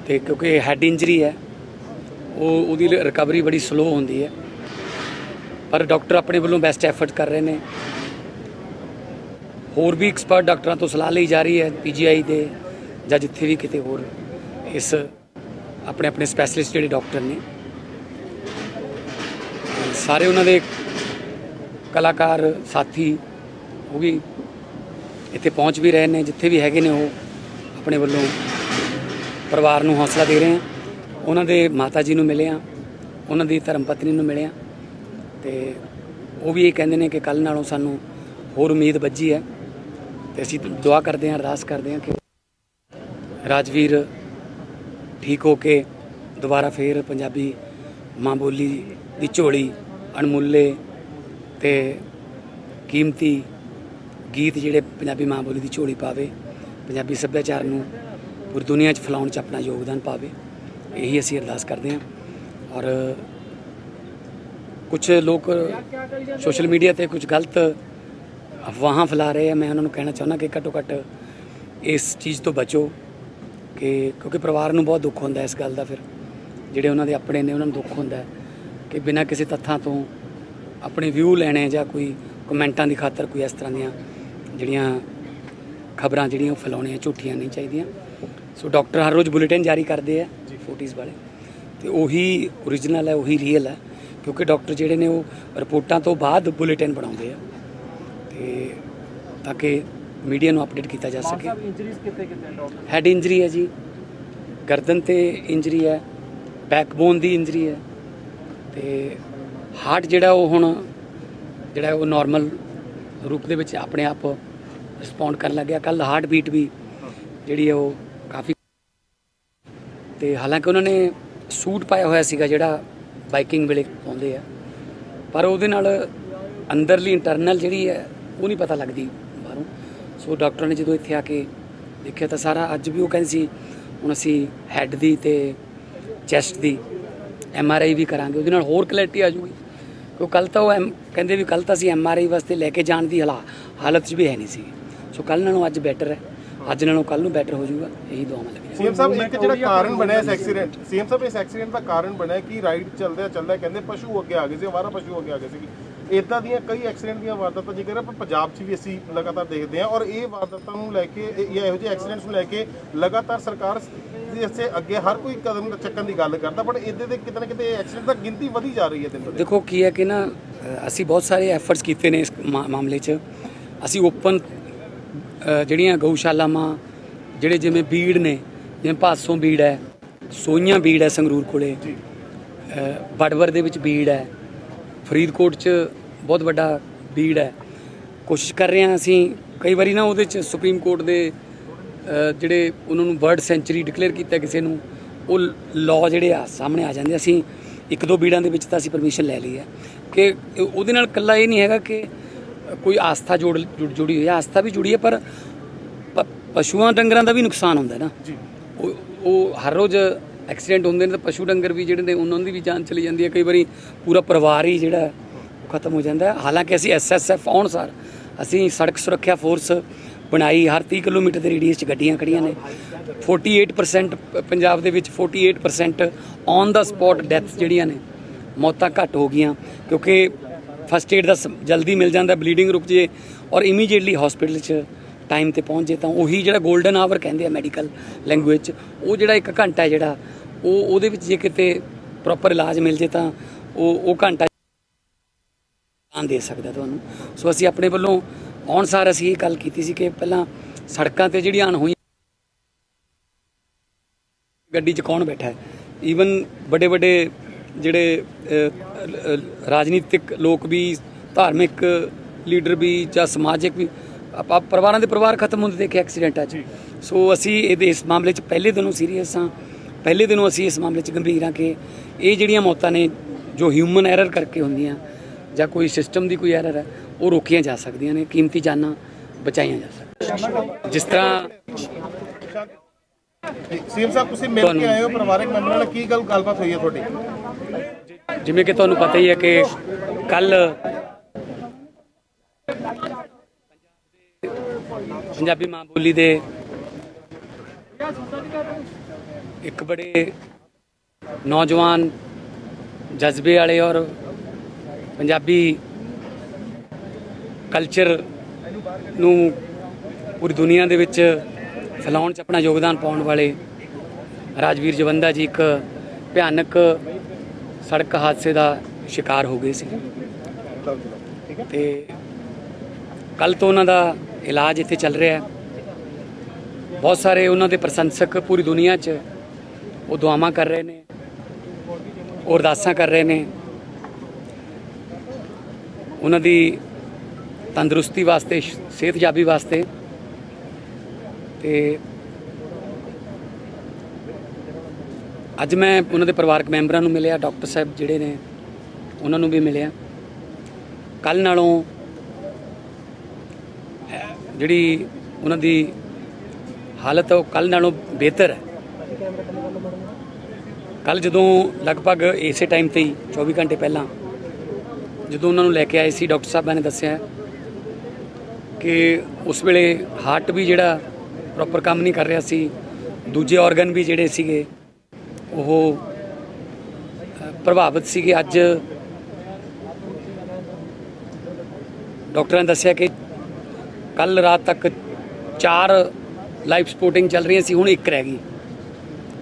[SPEAKER 1] ਤੇ ਕਿਉਂਕਿ ਹੈਡ ਇੰਜਰੀ ਹੈ, ਉਹ ਉਹਦੀ ਰਿਕਵਰੀ ਬੜੀ ਸਲੋ ਹੁੰਦੀ ਹੈ। ਪਰ ਡਾਕਟਰ ਆਪਣੇ ਵੱਲੋਂ ਬੈਸਟ ਐਫਰਟ ਕਰ ਰਹੇ ਨੇ। ਹੋਰ ਵੀ ਐਕਸਪਰਟ ਡਾਕਟਰਾਂ ਤੋਂ ਸਲਾਹ ਲਈ ਜਾ ਰਹੀ ਹੈ ਪੀਜੀਆਈ ਦੇ ਜਾਂ ਜਿੱਥੇ ਵੀ ਕਿਤੇ ਹੋਰ ਇਸ ਆਪਣੇ ਆਪਣੇ ਸਪੈਸ਼ਲਿਸਟ ਜਿਹੜੇ ਡਾਕਟਰ ਨੇ। ਸਾਰੇ ਉਹਨਾਂ ਦੇ ਕਲਾਕਾਰ, ਸਾਥੀ, ਉਹ ਵੀ ਇੱਥੇ ਪਹੁੰਚ ਵੀ ਰਹੇ ਨੇ, ਜਿੱਥੇ ਵੀ ਹੈਗੇ ਨੇ ਉਹ ਆਪਣੇ ਵੱਲੋਂ ਪਰਿਵਾਰ ਨੂੰ ਹੌਸਲਾ ਦੇ ਰਹੇ ਆ। ਉਹਨਾਂ ਦੇ ਮਾਤਾ ਜੀ ਨੂੰ ਮਿਲੇ ਆ, ਉਹਨਾਂ ਦੀ ਧਰਮ ਪਤਨੀ ਨੂੰ ਮਿਲੇ ਆ ਤੇ ਉਹ ਵੀ ਇਹ ਕਹਿੰਦੇ ਨੇ ਕਿ ਕੱਲ ਨਾਲੋਂ ਸਾਨੂੰ ਹੋਰ ਉਮੀਦ ਵੱਜੀ ਹੈ ਤੇ ਅਸੀਂ ਦੁਆ ਕਰਦੇ ਹਾਂ, ਅਰਦਾਸ ਕਰਦੇ ਹਾਂ ਕਿ ਰਾਜਵੀਰ ਠੀਕ ਹੋ ਕੇ ਦੁਬਾਰਾ ਫੇਰ ਪੰਜਾਬੀ ਮਾਂ ਬੋਲੀ ਦੀ ਝੋਲੀ ਅਣਮੁੱਲੇ ਤੇ ਕੀਮਤੀ ਗੀਤ ਜਿਹੜੇ ਪੰਜਾਬੀ ਮਾਂ ਬੋਲੀ ਦੀ ਝੋਲੀ ਪਾਵੇ, ਪੰਜਾਬੀ ਸੱਭਿਆਚਾਰ ਨੂੰ ਪੂਰੀ ਦੁਨੀਆ 'ਚ ਫੈਲਾਉਣ 'ਚ ਆਪਣਾ ਯੋਗਦਾਨ ਪਾਵੇ, ਇਹੀ ਅਸੀਂ ਅਰਦਾਸ ਕਰਦੇ ਹਾਂ। ਔਰ ਕੁਝ ਲੋਕ ਸੋਸ਼ਲ ਮੀਡੀਆ ਤੇ ਕੁਝ ਗਲਤ ਅਫਵਾਹਾਂ ਫੈਲਾ ਰਹੇ ਆ, ਮੈਂ ਉਹਨਾਂ ਨੂੰ ਕਹਿਣਾ ਚਾਹੁੰਦਾ ਕਿ ਘੱਟੋ ਘੱਟ ਇਸ ਚੀਜ਼ ਤੋਂ ਬਚੋ ਕਿ, ਕਿਉਂਕਿ ਪਰਿਵਾਰ ਨੂੰ ਬਹੁਤ ਦੁੱਖ ਹੁੰਦਾ ਇਸ ਗੱਲ ਦਾ ਫਿਰ, ਜਿਹੜੇ ਉਹਨਾਂ ਦੇ ਆਪਣੇ ਨੇ ਉਹਨਾਂ ਨੂੰ ਦੁੱਖ ਹੁੰਦਾ ਕਿ ਬਿਨਾਂ ਕਿਸੇ ਤੱਥਾਂ ਤੋਂ ਆਪਣੇ ਵਿਊ ਲੈਣੇ ਜਾਂ ਕੋਈ ਕਮੈਂਟਾਂ ਦੀ ਖਾਤਰ ਕੋਈ ਇਸ ਤਰ੍ਹਾਂ ਦੀਆਂ ਜਿਹੜੀਆਂ ਖਬਰਾਂ ਜਿਹੜੀਆਂ ਉਹ ਫੈਲਾਉਣੀਆਂ ਝੂਠੀਆਂ ਨਹੀਂ ਚਾਹੀਦੀਆਂ। ਸੋ ਡਾਕਟਰ ਹਰ ਰੋਜ਼ ਬੁਲੇਟਿਨ ਜਾਰੀ ਕਰਦੇ ਆ ਫੋਟੋਜ਼ ਵਾਲੇ। ਤੇ ਉਹੀ ਓਰੀਜਨਲ ਹੈ ਉਹੀ ਰੀਅਲ ਹੈ ਕਿਉਂਕਿ ਡਾਕਟਰ ਜਿਹੜੇ ਨੇ ਉਹ ਰਿਪੋਰਟਾਂ ਤੋਂ ਬਾਅਦ ਬੁਲੇਟਿਨ ਬਣਾਉਂਦੇ ਆ। ਤੇ ਤਾਂ ਕਿ ਮੀਡੀਆ ਨੂੰ ਅਪਡੇਟ ਕੀਤਾ ਜਾ ਸਕੇ।
[SPEAKER 2] ਇੰਜਰੀਜ਼ ਡਾਕਟਰ
[SPEAKER 1] ਹੈਡ ਇੰਜਰੀ ਹੈ ਜੀ। ਗਰਦਨ ਤੇ ਇੰਜਰੀ ਹੈ ਬੈਕਬੋਨ ਦੀ ਇੰਜਰੀ ਹੈ। ਤੇ ਹਾਰਟ ਜਿਹੜਾ ਉਹ ਹੁਣ ਜਿਹੜਾ ਉਹ ਨਾਰਮਲ ਰੂਪ ਦੇ ਵਿੱਚ ਆਪਣੇ ਆਪ ਰਿਸਪੌਂਡ ਕਰਨ ਲੱਗਿਆ। ਕੱਲ ਹਾਰਟ ਬੀਟ ਵੀ ਜਿਹੜੀ ਹੈ ਉਹ ਕਾਫੀ ਤੇ ਹਾਲਾਂਕਿ ਉਹਨਾਂ ਨੇ ਸੂਟ ਪਾਇਆ ਹੋਇਆ ਸੀਗਾ ਜਿਹੜਾ ਬਾਈਕਿੰਗ ਵੇਲੇ ਪਾਉਂਦੇ ਆ। ਪਰ ਉਹਦੇ ਨਾਲ ਅੰਦਰਲੀ ਇੰਟਰਨਲ ਜਿਹੜੀ ਹੈ, ਉਹ ਨਹੀਂ ਪਤਾ ਲੱਗਦੀ ਬਾਹਰੋਂ। ਸੋ ਡਾਕਟਰ ਨੇ ਜਦੋਂ ਇੱਥੇ ਆ ਕੇ ਦੇਖਿਆ ਤਾਂ ਸਾਰਾ ਅੱਜ ਵੀ ਉਹ ਕਹਿੰਦੇ ਸੀ, ਹੁਣ ਅਸੀਂ ਹੈੱਡ ਦੀ ਤੇ ਚੈਸਟ ਦੀ ਐਮ ਆਰ ਆਈ ਵੀ ਕਰਾਂਗੇ, ਉਹਦੇ ਨਾਲ ਹੋਰ ਕਲੈਰਿਟੀ ਆ ਜੂਗੀ ਕਿਉਂ ਕੱਲ ਤਾਂ ਉਹ ਐਮ- ਕਹਿੰਦੇ ਵੀ ਕੱਲ ਤਾਂ ਅਸੀਂ ਐਮ ਆਰ ਆਈ ਵਾਸਤੇ ਲੈ ਕੇ ਜਾਣ ਦੀ ਹਾਲਾ- ਹਾਲਤ 'ਚ ਵੀ ਹੈ ਨਹੀਂ ਸੀ। ਸੋ ਕੱਲ ਨਾਲੋਂ ਅੱਜ ਬੈਟਰ ਹੈ। ਅੱਜ ਨਾਲੋਂ ਕੱਲ ਨੂੰ ਬੈਟਰ ਹੋ ਜਾਊਗਾ, ਇਹੀ ਦੁਆਵਾਂ ਲੱਗੀਆਂ
[SPEAKER 3] ਸੀਐਮ ਸਾਹਿਬ, ਇੱਕ ਜਿਹੜਾ ਕਾਰਨ ਬਣਿਆ ਇਸ ਐਕਸੀਡੈਂਟ ਸੀਐਮ ਸਾਹਿਬ, ਇਸ ਐਕਸੀਡੈਂਟ ਦਾ ਕਾਰਨ ਬਣਿਆ ਕਿ ਰਾਈਡ ਚੱਲਦਿਆਂ ਚੱਲਦਿਆ ਕਹਿੰਦੇ ਪਸ਼ੂ ਅੱਗੇ ਆ ਗਏ ਸੀ, ਅਵਾਰਾ ਪਸ਼ੂ ਅੱਗੇ ਆ ਗਏ ਸੀ। ਇਦਾਂ ਦੀਆਂ ਕਈ ਐਕਸੀਡੈਂਟ ਦੀਆਂ ਵਾਰਦਾਤਾਂ, ਜਿਕਰ ਹੈ ਪਰ ਪੰਜਾਬ 'ਚ ਵੀ ਅਸੀਂ ਲਗਾਤਾਰ ਦੇਖਦੇ ਹਾਂ, ਔਰ ਇਹ ਵਾਰਦਾਤਾਂ ਨੂੰ ਲੈ ਕੇ, ਇਹ- ਜਾਂ ਇਹੋ ਜਿਹੇ ਐਕਸੀਡੈਂਟਸ ਨੂੰ ਲੈ ਕੇ ਲਗਾਤਾਰ ਸਰਕਾਰ ਦੇ ਇਸੇ ਅੱਗੇ ਹਰ ਕੋਈ ਕਦਮ ਚੱਕਣ ਦੀ ਗੱਲ ਕਰਦਾ ਬਟ ਇਹਦੇ ਦੇ ਕਿਤੇ ਨਾ ਕਿਤੇ ਐਕਸੀਡੈਂਟ ਦਾ ਗਿਣਤੀ ਵਧੀ ਜਾ ਰਹੀ ਹੈ ਦਿਨ ਬ ਦਿਨ।
[SPEAKER 1] ਦੇਖੋ ਕੀ ਹੈ ਕਿ ਨਾ ਅਸੀਂ ਬਹੁਤ ਸਾਰੇ ਐਫਰਟਸ ਕੀਤੇ ਨੇ ਇਸ ਮਾਮਲੇ 'ਚ। ਅਸੀਂ ਓਪਨ ਜਿਹੜੀਆਂ ਗਊਸ਼ਾਲਾਵਾਂ ਜਿਹੜੇ ਜਿਵੇਂ ਬੀੜ ਨੇ ਜਿਵੇਂ ਪਾਸੋਂ ਬੀੜ ਹੈ ਸੋਈਆਂ ਬੀੜ ਹੈ ਸੰਗਰੂਰ ਕੋਲੇ ਬੜਵਰ ਦੇ ਵਿੱਚ ਬੀੜ ਹੈ ਫਰੀਦਕੋਟ 'ਚ ਬਹੁਤ ਵੱਡਾ ਬੀੜ ਹੈ। ਕੋਸ਼ਿਸ਼ ਕਰ ਰਹੇ ਹਾਂ ਅਸੀਂ ਕਈ ਵਾਰੀ ਨਾ ਉਹਦੇ 'ਚ ਸੁਪਰੀਮ ਕੋਰਟ ਦੇ ਜਿਹੜੇ ਉਹਨਾਂ ਨੂੰ ਬਰਡ ਸੈਂਚੁਰੀ ਡਿਕਲੇਅਰ ਕੀਤਾ ਕਿਸੇ ਨੂੰ ਉਹ ਲਾਅ ਜਿਹੜੇ ਆ ਸਾਹਮਣੇ ਆ ਜਾਂਦੇ ਅਸੀਂ ਇੱਕ ਦੋ ਬੀੜਾਂ ਦੇ ਵਿੱਚ ਤਾਂ ਅਸੀਂ ਪਰਮਿਸ਼ਨ ਲੈ ਲਈ ਹੈ ਕਿ ਉਹਦੇ ਨਾਲ ਕੱਲਾ ਇਹ ਨਹੀਂ ਹੈਗਾ ਕਿ ਕੋਈ ਆਸਥਾ ਜੋੜ ਜੁੜ- ਹੋਈ ਹੈ। ਆਸਥਾ ਵੀ ਜੁੜੀ ਹੈ ਪਰ ਪਸ਼ੂਆਂ ਡੰਗਰਾਂ ਦਾ ਵੀ ਨੁਕਸਾਨ ਹੁੰਦਾ ਨਾ।
[SPEAKER 3] ਜੀ।
[SPEAKER 1] ਉਹ ਉਹ ਹਰ ਰੋਜ਼ ਐਕਸੀਡੈਂਟ ਹੁੰਦੇ ਨੇ ਤਾਂ ਪਸ਼ੂ ਡੰਗਰ ਵੀ ਜਿਹੜੇ ਨੇ ਉਹਨਾਂ ਦੀ ਵੀ ਜਾਨ ਚਲੀ ਜਾਂਦੀ ਹੈ। ਕਈ ਵਾਰੀ ਪੂਰਾ ਪਰਿਵਾਰ ਹੀ ਜਿਹੜਾ ਖਤਮ ਹੋ ਜਾਂਦਾ ਹੈ। ਹਾਲਾਂਕਿ ਅਸੀਂ ਐਸਐਸਐਫ ਆਉਣ ਸਾਰ ਅਸੀਂ ਸੜਕ ਸੁਰੱਖਿਆ ਫੋਰਸ ਬਣਾਈ, ਹਰ 30 ਕਿਲੋਮੀਟਰ ਦੇ ਰੇਡੀਅਸ 'ਚ ਗੱਡੀਆਂ ਖੜੀਆਂ ਨੇ। 48% ਪ- ਪੰਜਾਬ ਦੇ ਵਿੱਚ 48% ਔਨ ਦਾ ਸਪੌਟ ਡੈਥ ਜਿਹੜੀਆਂ ਨੇ, ਮੌਤਾਂ ਘੱਟ ਹੋ ਗਈਆਂ। ਕਿਉਂਕਿ ਫਸਟ ਏਡ ਦਾ ਸ- ਜਲਦੀ ਮਿਲ ਜਾਂਦਾ ਬਲੀਡਿੰਗ ਰੁਕ ਜੇ ਔਰ ਇਮੀਡੀਏਟਲੀ ਹਸਪੀਟਲ 'ਚ ਟਾਈਮ ਤੇ ਪਹੁੰਚ ਜੇ ਤਾਂ ਉਹੀ ਜਿਹੜਾ 골ਡਨ ਆਵਰ ਕਹਿੰਦੇ ਆ ਮੈਡੀਕਲ ਲੈਂਗੁਏਜ 'ਚ, ਉਹ ਜਿਹੜਾ ਇੱਕ ਘੰਟਾ ਜਿਹੜਾ, ਉਹ ਉਹਦੇ ਵਿੱਚ ਜੇ ਕਿਤੇ ਪ੍ਰੋਪਰ ਇਲਾਜ ਮਿਲ ਜੇ ਤਾਂ ਉਹ ਉਹ ਘੰਟਾ ਜਾਨ ਦੇ ਸਕਦਾ ਤੁਹਾਨੂੰ। ਸੋ ਅਸੀਂ ਆਪਣੇ ਵੱਲੋਂ ਆਉਣ ਸਾਰ ਅਸੀਂ ਇਹ ਗੱਲ ਕੀਤੀ ਸੀ ਕਿ ਪਹਿਲਾਂ ਸੜਕਾਂ ਤੇ ਜਿਹੜੀਆਂ ਅਣਹੋਈਆਂ ਗੱਡੀ 'ਚ ਕੌਣ ਬੈਠਾ ਹੈ? ਈਵਨ ਵੱਡੇ ਵੱਡੇ ਜਿਹੜੇ ਰਾਜਨੀਤਿਕ ਲੋਕ ਵੀ ਧਾਰਮਿਕ ਲੀਡਰ ਵੀ ਜਾਂ ਸਮਾਜਿਕ ਵੀ ਆਪਾਂ ਪਰਿਵਾਰਾਂ ਦੇ ਪਰਿਵਾਰ ਖਤਮ ਹੁੰਦੇ ਦੇਖੇ ਐਕਸੀਡੈਂਟਾਂ 'ਚ। ਸੋ ਅਸੀਂ ਇਹਦੇ ਇਸ ਮਾਮਲੇ 'ਚ ਪਹਿਲੇ ਦਿਨੋਂ ਸੀਰੀਅਸ ਹਾਂ। ਪਹਿਲੇ ਦਿਨੋਂ ਅਸੀਂ ਇਸ ਮਾਮਲੇ 'ਚ ਗੰਭੀਰ ਹਾਂ ਕਿ ਇਹ ਜਿਹੜੀਆਂ ਮੌਤਾਂ ਨੇ ਜੋ ਹਿਊਮਨ ਐਰਰ ਕਰਕੇ ਹੁੰਦੀਆਂ ਜਾਂ ਕੋਈ ਸਿਸਟਮ ਦੀ ਕੋਈ ਐਰਰ ਹੈ ਉਹ ਰੋਕੀਆਂ ਜਾ ਸਕਦੀਆਂ ਨੇ ਕੀਮਤੀ ਜਾਨਾਂ ਬਚਾਈਆਂ ਜਾ ਸਕਦੀਆਂ ਜਿਸ ਤਰ੍ਹਾਂ
[SPEAKER 3] ਸੀਐਮ ਸਾਹਿਬ ਤੁਸੀਂ ਮਿਲ ਕੇ ਆਏ ਹੋ ਪਰਿਵਾਰਕ ਮੈਂਬਰਾਂ ਨਾਲ ਕੀ ਗੱਲ ਗੱਲਬਾਤ ਹੋਈ ਹੈ ਤੁਹਾਡੀ?
[SPEAKER 1] ਜਿਵੇਂ ਕਿ ਤੁਹਾਨੂੰ ਪਤਾ ਹੀ ਹੈ ਕਿ ਕੱਲ ਪੰਜਾਬੀ ਮਾਂ ਬੋਲੀ ਦੇ ਇੱਕ ਬੜੇ ਨੌਜਵਾਨ ਜਜ਼ਬੇ ਵਾਲੇ ਔਰ ਪੰਜਾਬੀ ਕਲਚਰ ਨੂੰ ਪੂਰੀ ਦੁਨੀਆ ਦੇ ਵਿੱਚ ਫੈਲਾਉਣ 'ਚ ਆਪਣਾ ਯੋਗਦਾਨ ਪਾਉਣ ਵਾਲੇ ਰਾਜਵੀਰ ਜਵੰਦਾ ਜੀ ਇੱਕ ਭਿਆਨਕ ਸੜਕ ਹਾਦਸੇ ਦਾ ਸ਼ਿਕਾਰ ਹੋ ਗਏ ਸੀ
[SPEAKER 3] ਠੀਕ ਹੈ
[SPEAKER 1] ਤੇ ਕੱਲ ਤੋਂ ਉਹਨਾਂ ਦਾ ਇਲਾਜ ਇੱਥੇ ਚੱਲ ਰਿਹਾ ਹੈ। ਬਹੁਤ ਸਾਰੇ ਉਹਨਾਂ ਦੇ ਪ੍ਰਸ਼ੰਸਕ ਪੂਰੀ ਦੁਨੀਆ 'ਚ ਉਹ ਦੁਆਵਾਂ ਕਰ ਰਹੇ ਨੇ, ਉਹ ਅਰਦਾਸਾਂ ਕਰ ਰਹੇ ਨੇ। ਉਹਨਾਂ ਦੀ ਤੰਦਰੁਸਤੀ ਵਾਸਤੇ ਸਿਹਤਯਾਬੀ ਵਾਸਤੇ। ਤੇ ਅੱਜ ਮੈਂ ਉਹਨਾਂ ਦੇ ਪਰਿਵਾਰਕ ਮੈਂਬਰਾਂ ਨੂੰ ਮਿਲਿਆ, ਡਾਕਟਰ ਸਾਹਿਬ ਜਿਹੜੇ ਨੇ, ਉਹਨਾਂ ਨੂੰ ਵੀ ਮਿਲਿਆ। ਕੱਲ ਨਾਲੋਂ ਜਿਹੜੀ ਉਹਨਾਂ ਦੀ ਹਾਲਤ ਉਹ ਕੱਲ ਨਾਲੋਂ ਬਿਹਤਰ ਹੈ। ਕੱਲ ਜਦੋਂ ਲਗਭਗ ਇਸੇ ਟਾਈਮ ਤੇ ਹੀ 24 ਘੰਟੇ ਪਹਿਲਾਂ, ਜਦੋਂ ਉਹਨਾਂ ਨੂੰ ਲੈ ਕੇ ਆਏ ਸੀ, ਡਾਕਟਰ ਸਾਹਿਬਾਂ ਨੇ ਦੱਸਿਆ ਕਿ ਉਸ ਵੇਲੇ ਹਾਰਟ ਵੀ ਜਿਹੜਾ ਪ੍ਰੋਪਰ ਕੰਮ ਨਹੀਂ ਕਰ ਰਿਹਾ ਸੀ, ਦੂਜੇ ਆਰਗਨ ਵੀ ਜਿਹੜੇ ਸੀਗੇ, ਉਹ ਪ੍ਰਭਾਵਿਤ ਸੀਗੇ। ਅੱਜ ਡਾਕਟਰਾਂ ਨੇ ਦੱਸਿਆ ਕਿ ਕੱਲ ਰਾਤ ਤੱਕ ਚਾਰ ਲਾਈਫ ਸਪੋਰਟਿੰਗ ਚੱਲ ਰਹੀਆਂ ਸੀ, ਹੁਣ ਇੱਕ ਰਹਿ ਗਈ।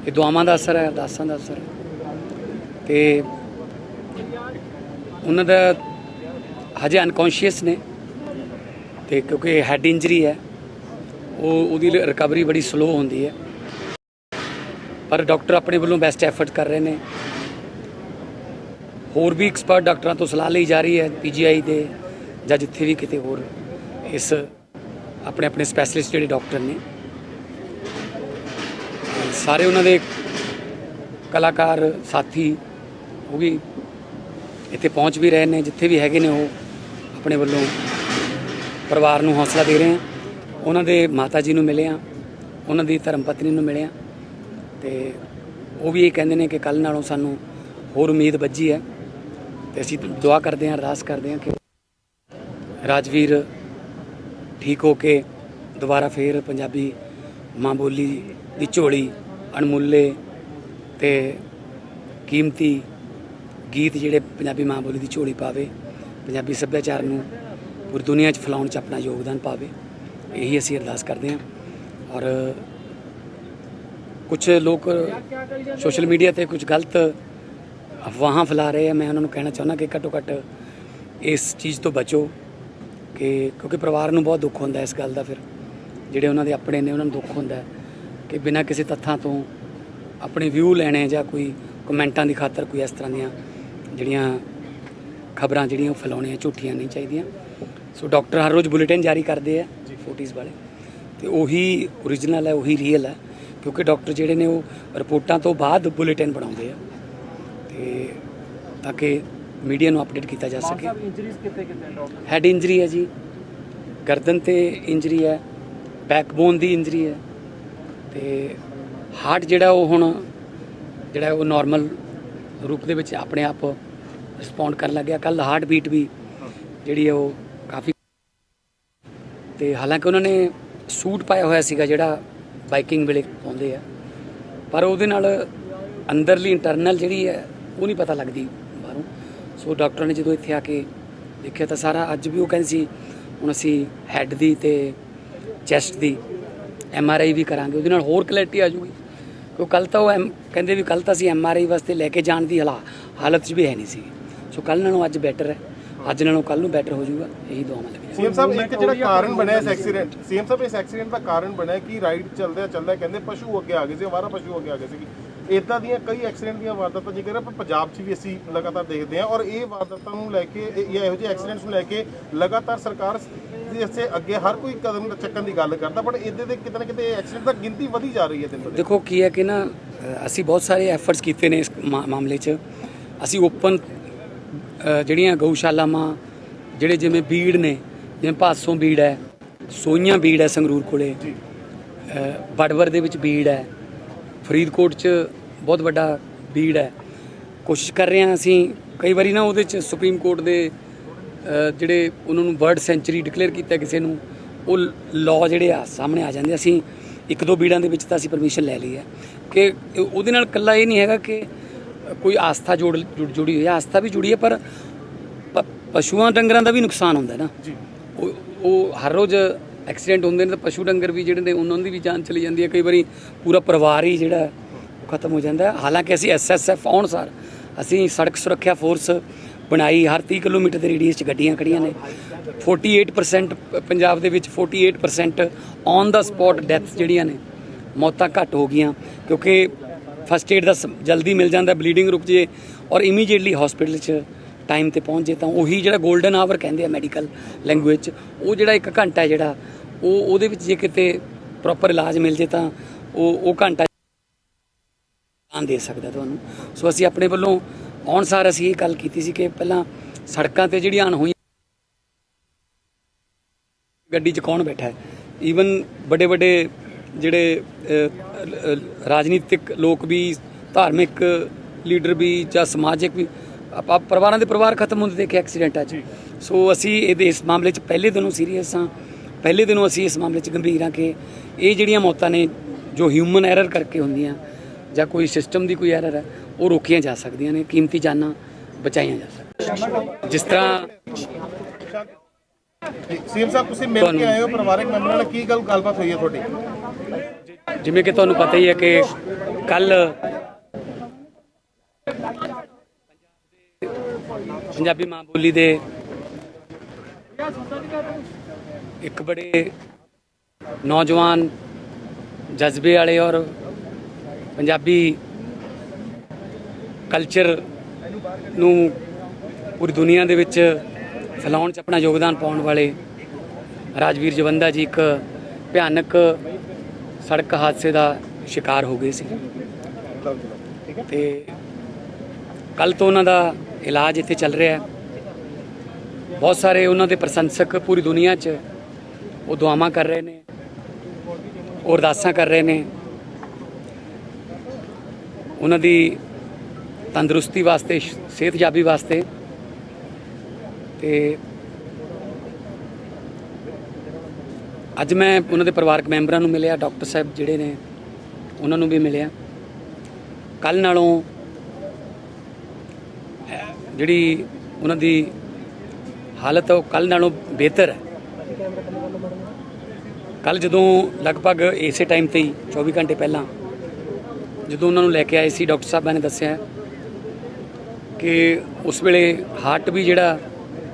[SPEAKER 1] ਇਹ ਦੁਆਵਾਂ ਦਾ ਅਸਰ ਹੈ, ਅਰਦਾਸਾਂ ਦਾ ਅਸਰ ਹੈ। ਤੇ ਉਹਨਾਂ ਦਾ ਹਜੇ ਅਨਕੌਂਸ਼ੀਅਸ ਨੇ। ਤੇ ਕਿਉਂਕਿ ਹੈਡ ਇੰਜਰੀ ਹੈ, ਉਹ ਉਹਦੀ ਰਿਕਵਰੀ ਬੜੀ ਸਲੋ ਹੁੰਦੀ ਹੈ। ਪਰ ਡਾਕਟਰ ਆਪਣੇ ਵੱਲੋਂ ਬੈਸਟ ਐਫਰਟ ਕਰ ਰਹੇ ਨੇ। ਹੋਰ ਵੀ ਐਕਸਪਰਟ ਡਾਕਟਰਾਂ ਤੋਂ ਸਲਾਹ ਲਈ ਜਾ ਰਹੀ ਹੈ ਪੀਜੀਆਈ ਦੇ ਜਾਂ ਜਿੱਥੇ ਵੀ ਕਿਤੇ ਹੋਰ ਇਸ ਆਪਣੇ ਆਪਣੇ ਸਪੈਸ਼ਲਿਸਟ ਜਿਹੜੇ ਡਾਕਟਰ ਨੇ। ਸਾਰੇ ਉਹਨਾਂ ਦੇ ਕਲਾਕਾਰ, ਸਾਥੀ, ਉਹ ਵੀ ਇੱਥੇ ਪਹੁੰਚ ਵੀ ਰਹੇ ਨੇ, ਜਿੱਥੇ ਵੀ ਹੈਗੇ ਨੇ ਉਹ ਆਪਣੇ ਵੱਲੋਂ ਪਰਿਵਾਰ ਨੂੰ ਹੌਸਲਾ ਦੇ ਰਹੇ ਹਾਂ। ਉਹਨਾਂ ਦੇ ਮਾਤਾ ਜੀ ਨੂੰ ਮਿਲੇ ਆ ਉਹਨਾਂ ਦੀ ਧਰਮ ਪਤਨੀ ਨੂੰ ਮਿਲੇ ਆ ਤੇ ਉਹ ਵੀ ਇਹ ਕਹਿੰਦੇ ਨੇ ਕਿ ਕੱਲ ਨਾਲੋਂ ਸਾਨੂੰ ਹੋਰ ਉਮੀਦ ਵੱਜੀ ਹੈ। ਤੇ ਅਸੀਂ ਦੁਆ ਕਰਦੇ ਹਾਂ, ਅਰਦਾਸ ਕਰਦੇ ਹਾਂ ਕਿ ਰਾਜਵੀਰ ਠੀਕ ਹੋ ਕੇ ਦੁਬਾਰਾ ਫੇਰ ਪੰਜਾਬੀ ਮਾਂ ਬੋਲੀ ਦੀ ਝੋਲੀ ਅਣਮੁੱਲੇ ਤੇ ਕੀਮਤੀ ਗੀਤ ਜਿਹੜੇ ਪੰਜਾਬੀ ਮਾਂ ਬੋਲੀ ਦੀ ਝੋਲੀ ਪਾਵੇ, ਪੰਜਾਬੀ ਸੱਭਿਆਚਾਰ ਨੂੰ ਪੂਰੀ ਦੁਨੀਆ 'ਚ ਫੈਲਾਉਣ 'ਚ ਆਪਣਾ ਯੋਗਦਾਨ ਪਾਵੇ, ਇਹੀ ਅਸੀਂ ਅਰਦਾਸ ਕਰਦੇ ਹਾਂ। ਔਰ ਕੁਝ ਲੋਕ ਸੋਸ਼ਲ ਮੀਡੀਆ ਤੇ ਕੁਝ ਗਲਤ ਅਫਵਾਹਾਂ ਫੈਲਾ ਰਹੇ ਆ, ਮੈਂ ਉਹਨਾਂ ਨੂੰ ਕਹਿਣਾ ਚਾਹੁੰਦਾ ਕਿ ਘੱਟੋ ਘੱਟ ਇਸ ਚੀਜ਼ ਤੋਂ ਬਚੋ ਕਿ, ਕਿਉਂਕਿ ਪਰਿਵਾਰ ਨੂੰ ਬਹੁਤ ਦੁੱਖ ਹੁੰਦਾ ਇਸ ਗੱਲ ਦਾ ਫਿਰ, ਜਿਹੜੇ ਉਹਨਾਂ ਦੇ ਆਪਣੇ ਨੇ, ਉਹਨਾਂ ਨੂੰ ਦੁੱਖ ਹੁੰਦਾ ਕਿ ਬਿਨਾਂ ਕਿਸੇ ਤੱਥਾਂ ਤੋਂ ਆਪਣੇ ਵਿਊ ਲੈਣੇ ਜਾਂ ਕੋਈ ਕਮੈਂਟਾਂ ਦੀ ਖਾਤਰ ਕੋਈ ਇਸ ਤਰ੍ਹਾਂ ਦੀਆਂ ਜਿਹੜੀਆਂ ਖਬਰਾਂ ਜਿਹੜੀਆਂ ਉਹ ਫੈਲਾਉਣੀਆਂ ਝੂਠੀਆਂ ਨਹੀਂ ਚਾਹੀਦੀਆਂ। ਸੋ ਡਾਕਟਰ ਹਰ ਰੋਜ਼ ਬੁਲੇਟਿਨ ਜਾਰੀ ਕਰਦੇ ਆ ਫੋਟੀਜ਼ ਵਾਲੇ। ਤੇ ਉਹੀ ਓਰੀਜਨਲ ਹੈ ਉਹੀ ਰੀਅਲ ਹੈ ਕਿਉਂਕਿ ਡਾਕਟਰ ਜਿਹੜੇ ਨੇ ਉਹ ਰਿਪੋਰਟਾਂ ਤੋਂ ਬਾਅਦ ਬੁਲੇਟਿਨ ਬਣਾਉਂਦੇ ਆ। ਤੇ ਤਾਂ ਕਿ ਮੀਡੀਆ ਨੂੰ ਅਪਡੇਟ ਕੀਤਾ ਜਾ ਸਕੇ।
[SPEAKER 2] ਇੰਜਰੀਜ਼ ਕਿੱਥੇ ਕਿੱਥੇ ਡਾਕਟਰ
[SPEAKER 1] ਹੈਡ ਇੰਜਰੀ ਹੈ ਜੀ। ਗਰਦਨ ਤੇ ਇੰਜਰੀ ਹੈ ਬੈਕਬੋਨ ਦੀ ਇੰਜਰੀ ਹੈ। ਤੇ ਹਾਰਟ ਜਿਹੜਾ ਉਹ ਹੁਣ ਜਿਹੜਾ ਉਹ ਨਾਰਮਲ ਰੂਪ ਦੇ ਵਿੱਚ ਆਪਣੇ ਆਪ ਰਿਸਪੌਂਡ ਕਰਨ ਲੱਗਿਆ। ਕੱਲ ਹਾਰਟ ਬੀਟ ਵੀ ਜਿਹੜੀ ਹੈ ਉਹ ਤੇ ਹਾਲਾਂਕਿ ਉਹਨਾਂ ਨੇ ਸੂਟ ਪਾਇਆ ਹੋਇਆ ਸੀਗਾ ਜਿਹੜਾ ਬਾਈਕਿੰਗ ਵੇਲੇ ਪਾਉਂਦੇ ਆ। ਪਰ ਉਹਦੇ ਨਾਲ ਅੰਦਰਲੀ ਇੰਟਰਨਲ ਜਿਹੜੀ ਹੈ, ਉਹ ਨਹੀਂ ਪਤਾ ਲੱਗਦੀ ਬਾਹਰੋਂ। ਸੋ ਡਾਕਟਰਾਂ ਨੇ ਜਦੋਂ ਇੱਥੇ ਆ ਕੇ ਦੇਖਿਆ ਤਾਂ ਸਾਰਾ ਅੱਜ ਵੀ ਉਹ ਕਹਿੰਦੇ ਸੀ, ਹੁਣ ਅਸੀਂ ਹੈੱਡ ਦੀ ਤੇ ਚੈਸਟ ਦੀ ਐਮ ਆਰ ਆਈ ਵੀ ਕਰਾਂਗੇ, ਉਹਦੇ ਨਾਲ ਹੋਰ ਕਲੈਰਿਟੀ ਆ ਜੂਗੀ ਕਿਉਂ ਕੱਲ ਤਾਂ ਉਹ ਐਮ- ਕਹਿੰਦੇ ਵੀ ਕੱਲ ਤਾਂ ਅਸੀਂ ਐਮ ਆਰ ਆਈ ਵਾਸਤੇ ਲੈ ਕੇ ਜਾਣ ਦੀ ਹਾਲਾ- ਹਾਲਤ 'ਚ ਵੀ ਹੈ ਨਹੀਂ ਸੀ। ਸੋ ਕੱਲ ਨਾਲੋਂ ਅੱਜ ਬੈਟਰ ਹੈ। ਅੱਜ ਨਾਲੋਂ ਕੱਲ ਨੂੰ ਬੈਟਰ ਹੋ ਜਾਊਗਾ ਇਹੀ ਦੁਆਵਾਂ ਲੱਗੀਆਂ।
[SPEAKER 3] ਸੀਐਮ ਸਾਹਿਬ ਇੱਕ ਜਿਹੜਾ ਕਾਰਨ ਬਣਿਆ ਇਸ ਐਕਸੀਡੈਂਟ ਸੀਐਮ ਸਾਹਿਬ ਇਸ ਐਕਸੀਡੈਂਟ ਦਾ ਕਾਰਨ ਬਣਿਆ ਕਿ ਰਾਈਡ ਚੱਲਦਿਆ ਚੱਲਦਾ ਕਹਿੰਦੇ ਪਸ਼ੂ ਅੱਗੇ ਆ ਗਏ ਸੀ ਅਵਾਰਾ ਪਸ਼ੂ ਅੱਗੇ ਆ ਗਏ ਸੀ ਇਦਾਂ ਦੀਆਂ ਕਈ ਐਕਸੀਡੈਂਟ ਦੀਆਂ ਵਾਰਦਾਤਾਂ ਜਿਕਰ ਪਰ ਪੰਜਾਬ 'ਚ ਵੀ ਅਸੀਂ ਲਗਾਤਾਰ ਦੇਖਦੇ ਹਾਂ ਔਰ ਇਹ ਵਾਰਦਾਤਾਂ ਨੂੰ ਲੈ ਕੇ ਇਹ- ਜਾਂ ਇਹੋ ਜਿਹੇ ਐਕਸੀਡੈਂਟਸ ਨੂੰ ਲੈ ਕੇ ਲਗਾਤਾਰ ਸਰਕਾਰ ਇਸੇ ਅੱਗੇ ਹਰ ਕੋਈ ਕਦਮ ਚੱਕਣ ਦੀ ਗੱਲ ਕਰਦਾ ਬਟ ਇਹਦੇ ਦੇ ਕਿਤੇ ਨਾ ਕਿਤੇ ਐਕਸੀਡੈਂਟ ਦਾ ਗਿਣਤੀ ਵਧੀ ਜਾ ਰਹੀ ਹੈ ਦਿਨ
[SPEAKER 1] ਦੇਖੋ ਕੀ ਹੈ ਕਿ ਨਾ ਅਸੀਂ ਬਹੁਤ ਸਾਰੇ ਐਫਰਟਸ ਕੀਤੇ ਨੇ ਇਸ ਮਾਮਲੇ 'ਚ। ਅਸੀਂ ਓਪਨ ਜਿਹੜੀਆਂ ਗਊਸ਼ਾਲਾਵਾਂ ਜਿਹੜੇ ਜਿਵੇਂ ਬੀੜ ਨੇ ਜਿਵੇਂ ਪਾਸੋਂ ਬੀੜ ਹੈ ਸੋਈਆਂ ਬੀੜ ਹੈ ਸੰਗਰੂਰ ਕੋਲੇ ਬੜਵਰ ਦੇ ਵਿੱਚ ਬੀੜ ਹੈ ਫਰੀਦਕੋਟ 'ਚ ਬਹੁਤ ਵੱਡਾ ਬੀੜ ਹੈ। ਕੋਸ਼ਿਸ਼ ਕਰ ਰਹੇ ਹਾਂ ਅਸੀਂ ਕਈ ਵਾਰੀ ਨਾ ਉਹਦੇ 'ਚ ਸੁਪਰੀਮ ਕੋਰਟ ਦੇ ਜਿਹੜੇ ਉਹਨਾਂ ਨੂੰ ਬਰਡ ਸੈਂਚੁਰੀ ਡਿਕਲੇਅਰ ਕੀਤਾ ਕਿਸੇ ਨੂੰ ਉਹ ਲਾਅ ਜਿਹੜੇ ਆ ਸਾਹਮਣੇ ਆ ਜਾਂਦੇ ਅਸੀਂ ਇੱਕ ਦੋ ਬੀੜਾਂ ਦੇ ਵਿੱਚ ਤਾਂ ਅਸੀਂ ਪਰਮਿਸ਼ਨ ਲੈ ਲਈ ਹੈ। ਕਿ ਉਹਦੇ ਨਾਲ ਇਕੱਲਾ ਇਹ ਨਹੀਂ ਹੈਗਾ ਕਿ ਕੋਈ ਆਸਥਾ ਜੋੜ ਜੁੜ- ਹੋਈ ਹੈ ਆਸਥਾ ਵੀ ਜੁੜੀ ਹੈ ਪਰ ਪਸ਼ੂਆਂ ਡੰਗਰਾਂ ਦਾ ਵੀ ਨੁਕਸਾਨ ਹੁੰਦਾ ਨਾ।
[SPEAKER 3] ਜੀ।
[SPEAKER 1] ਉਹ ਉਹ ਹਰ ਰੋਜ਼ ਐਕਸੀਡੈਂਟ ਹੁੰਦੇ ਨੇ ਤਾਂ ਪਸ਼ੂ ਡੰਗਰ ਵੀ ਜਿਹੜੇ ਨੇ ਉਹਨਾਂ ਦੀ ਵੀ ਜਾਨ ਚਲੀ ਜਾਂਦੀ ਹੈ। ਕਈ ਵਾਰੀ ਪੂਰਾ ਪਰਿਵਾਰ ਹੀ ਜਿਹੜਾ ਖਤਮ ਹੋ ਜਾਂਦਾ ਹਾਲਾਂਕਿ ਅਸੀਂ ਐਸਐਸਐਫ ਅਨੁਸਾਰ ਅਸੀਂ ਸੜਕ ਸੁਰੱਖਿਆ ਫੋਰਸ ਬਣਾਈ ਹਰ 30 ਕਿਲੋਮੀਟਰ ਦੇ ਰੇਡੀਅਸ 'ਚ ਗੱਡੀਆਂ ਖੜੀਆਂ ਨੇ। 48% ਪ- ਪੰਜਾਬ ਦੇ ਵਿੱਚ 48% ਔਨ ਦਾ ਸਪੌਟ ਡੈਥਸ ਜਿਹੜੀਆਂ ਨੇ ਮੌਤਾਂ ਘੱਟ ਹੋ ਗਈਆਂ। ਕਿਉਂਕਿ ਫਸਟ ਏਡ ਦਾ ਸ- ਜਲਦੀ ਮਿਲ ਜਾਂਦਾ, ਬਲੀਡਿੰਗ ਰੁਕ ਜੇ ਔਰ ਇਮੀਡੀਏਟਲੀ ਹਸਪੀਟਲ 'ਚ ਟਾਈਮ ਤੇ ਪਹੁੰਚ ਜੇ ਤਾਂ ਉਹੀ ਜਿਹੜਾ 골ਡਨ ਆਵਰ ਕਹਿੰਦੇ ਆ ਮੈਡੀਕਲ ਲੈਂਗੁਏਜ 'ਚ, ਉਹ ਜਿਹੜਾ ਇੱਕ ਘੰਟਾ ਜਿਹੜਾ, ਉਹ ਉਹਦੇ ਵਿੱਚ ਜੇ ਕਿਤੇ ਪ੍ਰੋਪਰ ਇਲਾਜ ਮਿਲ ਜੇ ਤਾਂ ਉਹ ਉਹ ਘੰਟਾ ਜਾਨ ਦੇ ਸਕਦਾ ਤੁਹਾਨੂੰ। ਸੋ ਅਸੀਂ ਆਪਣੇ ਵੱਲੋਂ ਆਉਣ ਸਾਰ ਅਸੀਂ ਇਹ ਗੱਲ ਕੀਤੀ ਸੀ ਕਿ ਪਹਿਲਾਂ ਸੜਕਾਂ ਤੇ ਜਿਹੜੀਆਂ ਅਣਹੋਈਆਂ ਗੱਡੀ 'ਚ ਕੌਣ ਬੈਠਾ ਹੈ? ਈਵਨ ਵੱਡੇ ਵੱਡੇ ਜਿਹੜੇ ਰਾਜਨੀਤਿਕ ਲੋਕ ਵੀ ਧਾਰਮਿਕ ਲੀਡਰ ਵੀ ਜਾਂ ਸਮਾਜਿਕ ਵੀ ਆਪਾਂ ਪਰਿਵਾਰਾਂ ਦੇ ਪਰਿਵਾਰ ਖਤਮ ਹੁੰਦੇ ਦੇਖੇ ਐਕਸੀਡੈਂਟਾਂ 'ਚ ਸੋ ਅਸੀਂ ਇਹਦੇ ਇਸ ਮਾਮਲੇ 'ਚ ਪਹਿਲੇ ਦਿਨੋਂ ਸੀਰੀਅਸ ਹਾਂ। ਪਹਿਲੇ ਦਿਨੋਂ ਅਸੀਂ ਇਸ ਮਾਮਲੇ 'ਚ ਗੰਭੀਰ ਹਾਂ ਕਿ ਇਹ ਜਿਹੜੀਆਂ ਮੌਤਾਂ ਨੇ ਜੋ ਹਿਊਮਨ ਐਰਰ ਕਰਕੇ ਹੁੰਦੀਆਂ ਜਾਂ ਕੋਈ ਸਿਸਟਮ ਦੀ ਕੋਈ ਐਰਰ ਹੈ ਉਹ ਰੋਕੀਆਂ ਜਾ ਸਕਦੀਆਂ ਨੇ ਕੀਮਤੀ ਜਾਨਾਂ ਬਚਾਈਆਂ ਜਾ ਸਕਦੀਆਂ ਜਿਸ ਤਰ੍ਹਾਂ
[SPEAKER 3] ਸੀਐਮ ਸਾਹਿਬ ਤੁਸੀਂ ਮਿਲ ਕੇ ਆਏ ਹੋ ਪਰਿਵਾਰਕ ਮੈਂਬਰਾਂ ਨਾਲ ਕੀ ਗੱਲ ਗੱਲਬਾਤ ਹੋਈ ਹੈ ਤੁਹਾਡੀ?
[SPEAKER 1] ਜਿਵੇਂ ਕਿ ਤੁਹਾਨੂੰ ਪਤਾ ਹੀ ਹੈ ਕਿ ਕੱਲ ਪੰਜਾਬੀ ਮਾਂ ਬੋਲੀ ਦੇ ਇੱਕ ਬੜੇ ਨੌਜਵਾਨ ਜਜ਼ਬੇ ਵਾਲੇ ਔਰ ਪੰਜਾਬੀ ਕਲਚਰ ਨੂੰ ਪੂਰੀ ਦੁਨੀਆ ਦੇ ਵਿੱਚ ਫੈਲਾਉਣ 'ਚ ਆਪਣਾ ਯੋਗਦਾਨ ਪਾਉਣ ਵਾਲੇ ਰਾਜਵੀਰ ਜਵੰਦਾ ਜੀ ਇੱਕ ਭਿਆਨਕ ਸੜਕ ਹਾਦਸੇ ਦਾ ਸ਼ਿਕਾਰ ਹੋ ਗਏ ਸੀ
[SPEAKER 3] ਠੀਕ ਹੈ
[SPEAKER 1] ਤੇ ਕੱਲ ਤੋਂ ਉਹਨਾਂ ਦਾ ਇਲਾਜ ਇੱਥੇ ਚੱਲ ਰਿਹਾ ਹੈ। ਬਹੁਤ ਸਾਰੇ ਉਹਨਾਂ ਦੇ ਪ੍ਰਸ਼ੰਸਕ ਪੂਰੀ ਦੁਨੀਆ 'ਚ ਉਹ ਦੁਆਵਾਂ ਕਰ ਰਹੇ ਨੇ ਉਹ ਅਰਦਾਸਾਂ ਕਰ ਰਹੇ ਨੇ। ਉਹਨਾਂ ਦੀ ਤੰਦਰੁਸਤੀ ਵਾਸਤੇ, ਸਿਹਤਯਾਬੀ ਵਾਸਤੇ ਤੇ ਅੱਜ ਮੈਂ ਉਹਨਾਂ ਦੇ ਪਰਿਵਾਰਕ ਮੈਂਬਰਾਂ ਨੂੰ ਮਿਲਿਆ, ਡਾਕਟਰ ਸਾਹਿਬ ਜਿਹੜੇ ਨੇ, ਉਹਨਾਂ ਨੂੰ ਵੀ ਮਿਲਿਆ। ਕੱਲ ਨਾਲੋਂ ਜਿਹੜੀ ਉਹਨਾਂ ਦੀ ਹਾਲਤ ਉਹ ਕੱਲ ਨਾਲੋਂ ਬਿਹਤਰ ਹੈ। ਕੱਲ ਜਦੋਂ ਲਗਭਗ ਇਸੇ ਟਾਈਮ ਤੇ ਹੀ 24 ਘੰਟੇ ਪਹਿਲਾਂ, ਜਦੋਂ ਉਹਨਾਂ ਨੂੰ ਲੈ ਕੇ ਆਏ ਸੀ, ਡਾਕਟਰ ਸਾਹਿਬਾਂ ਨੇ ਦੱਸਿਆ ਕਿ ਉਸ ਵੇਲੇ ਹਾਰਟ ਵੀ ਜਿਹੜਾ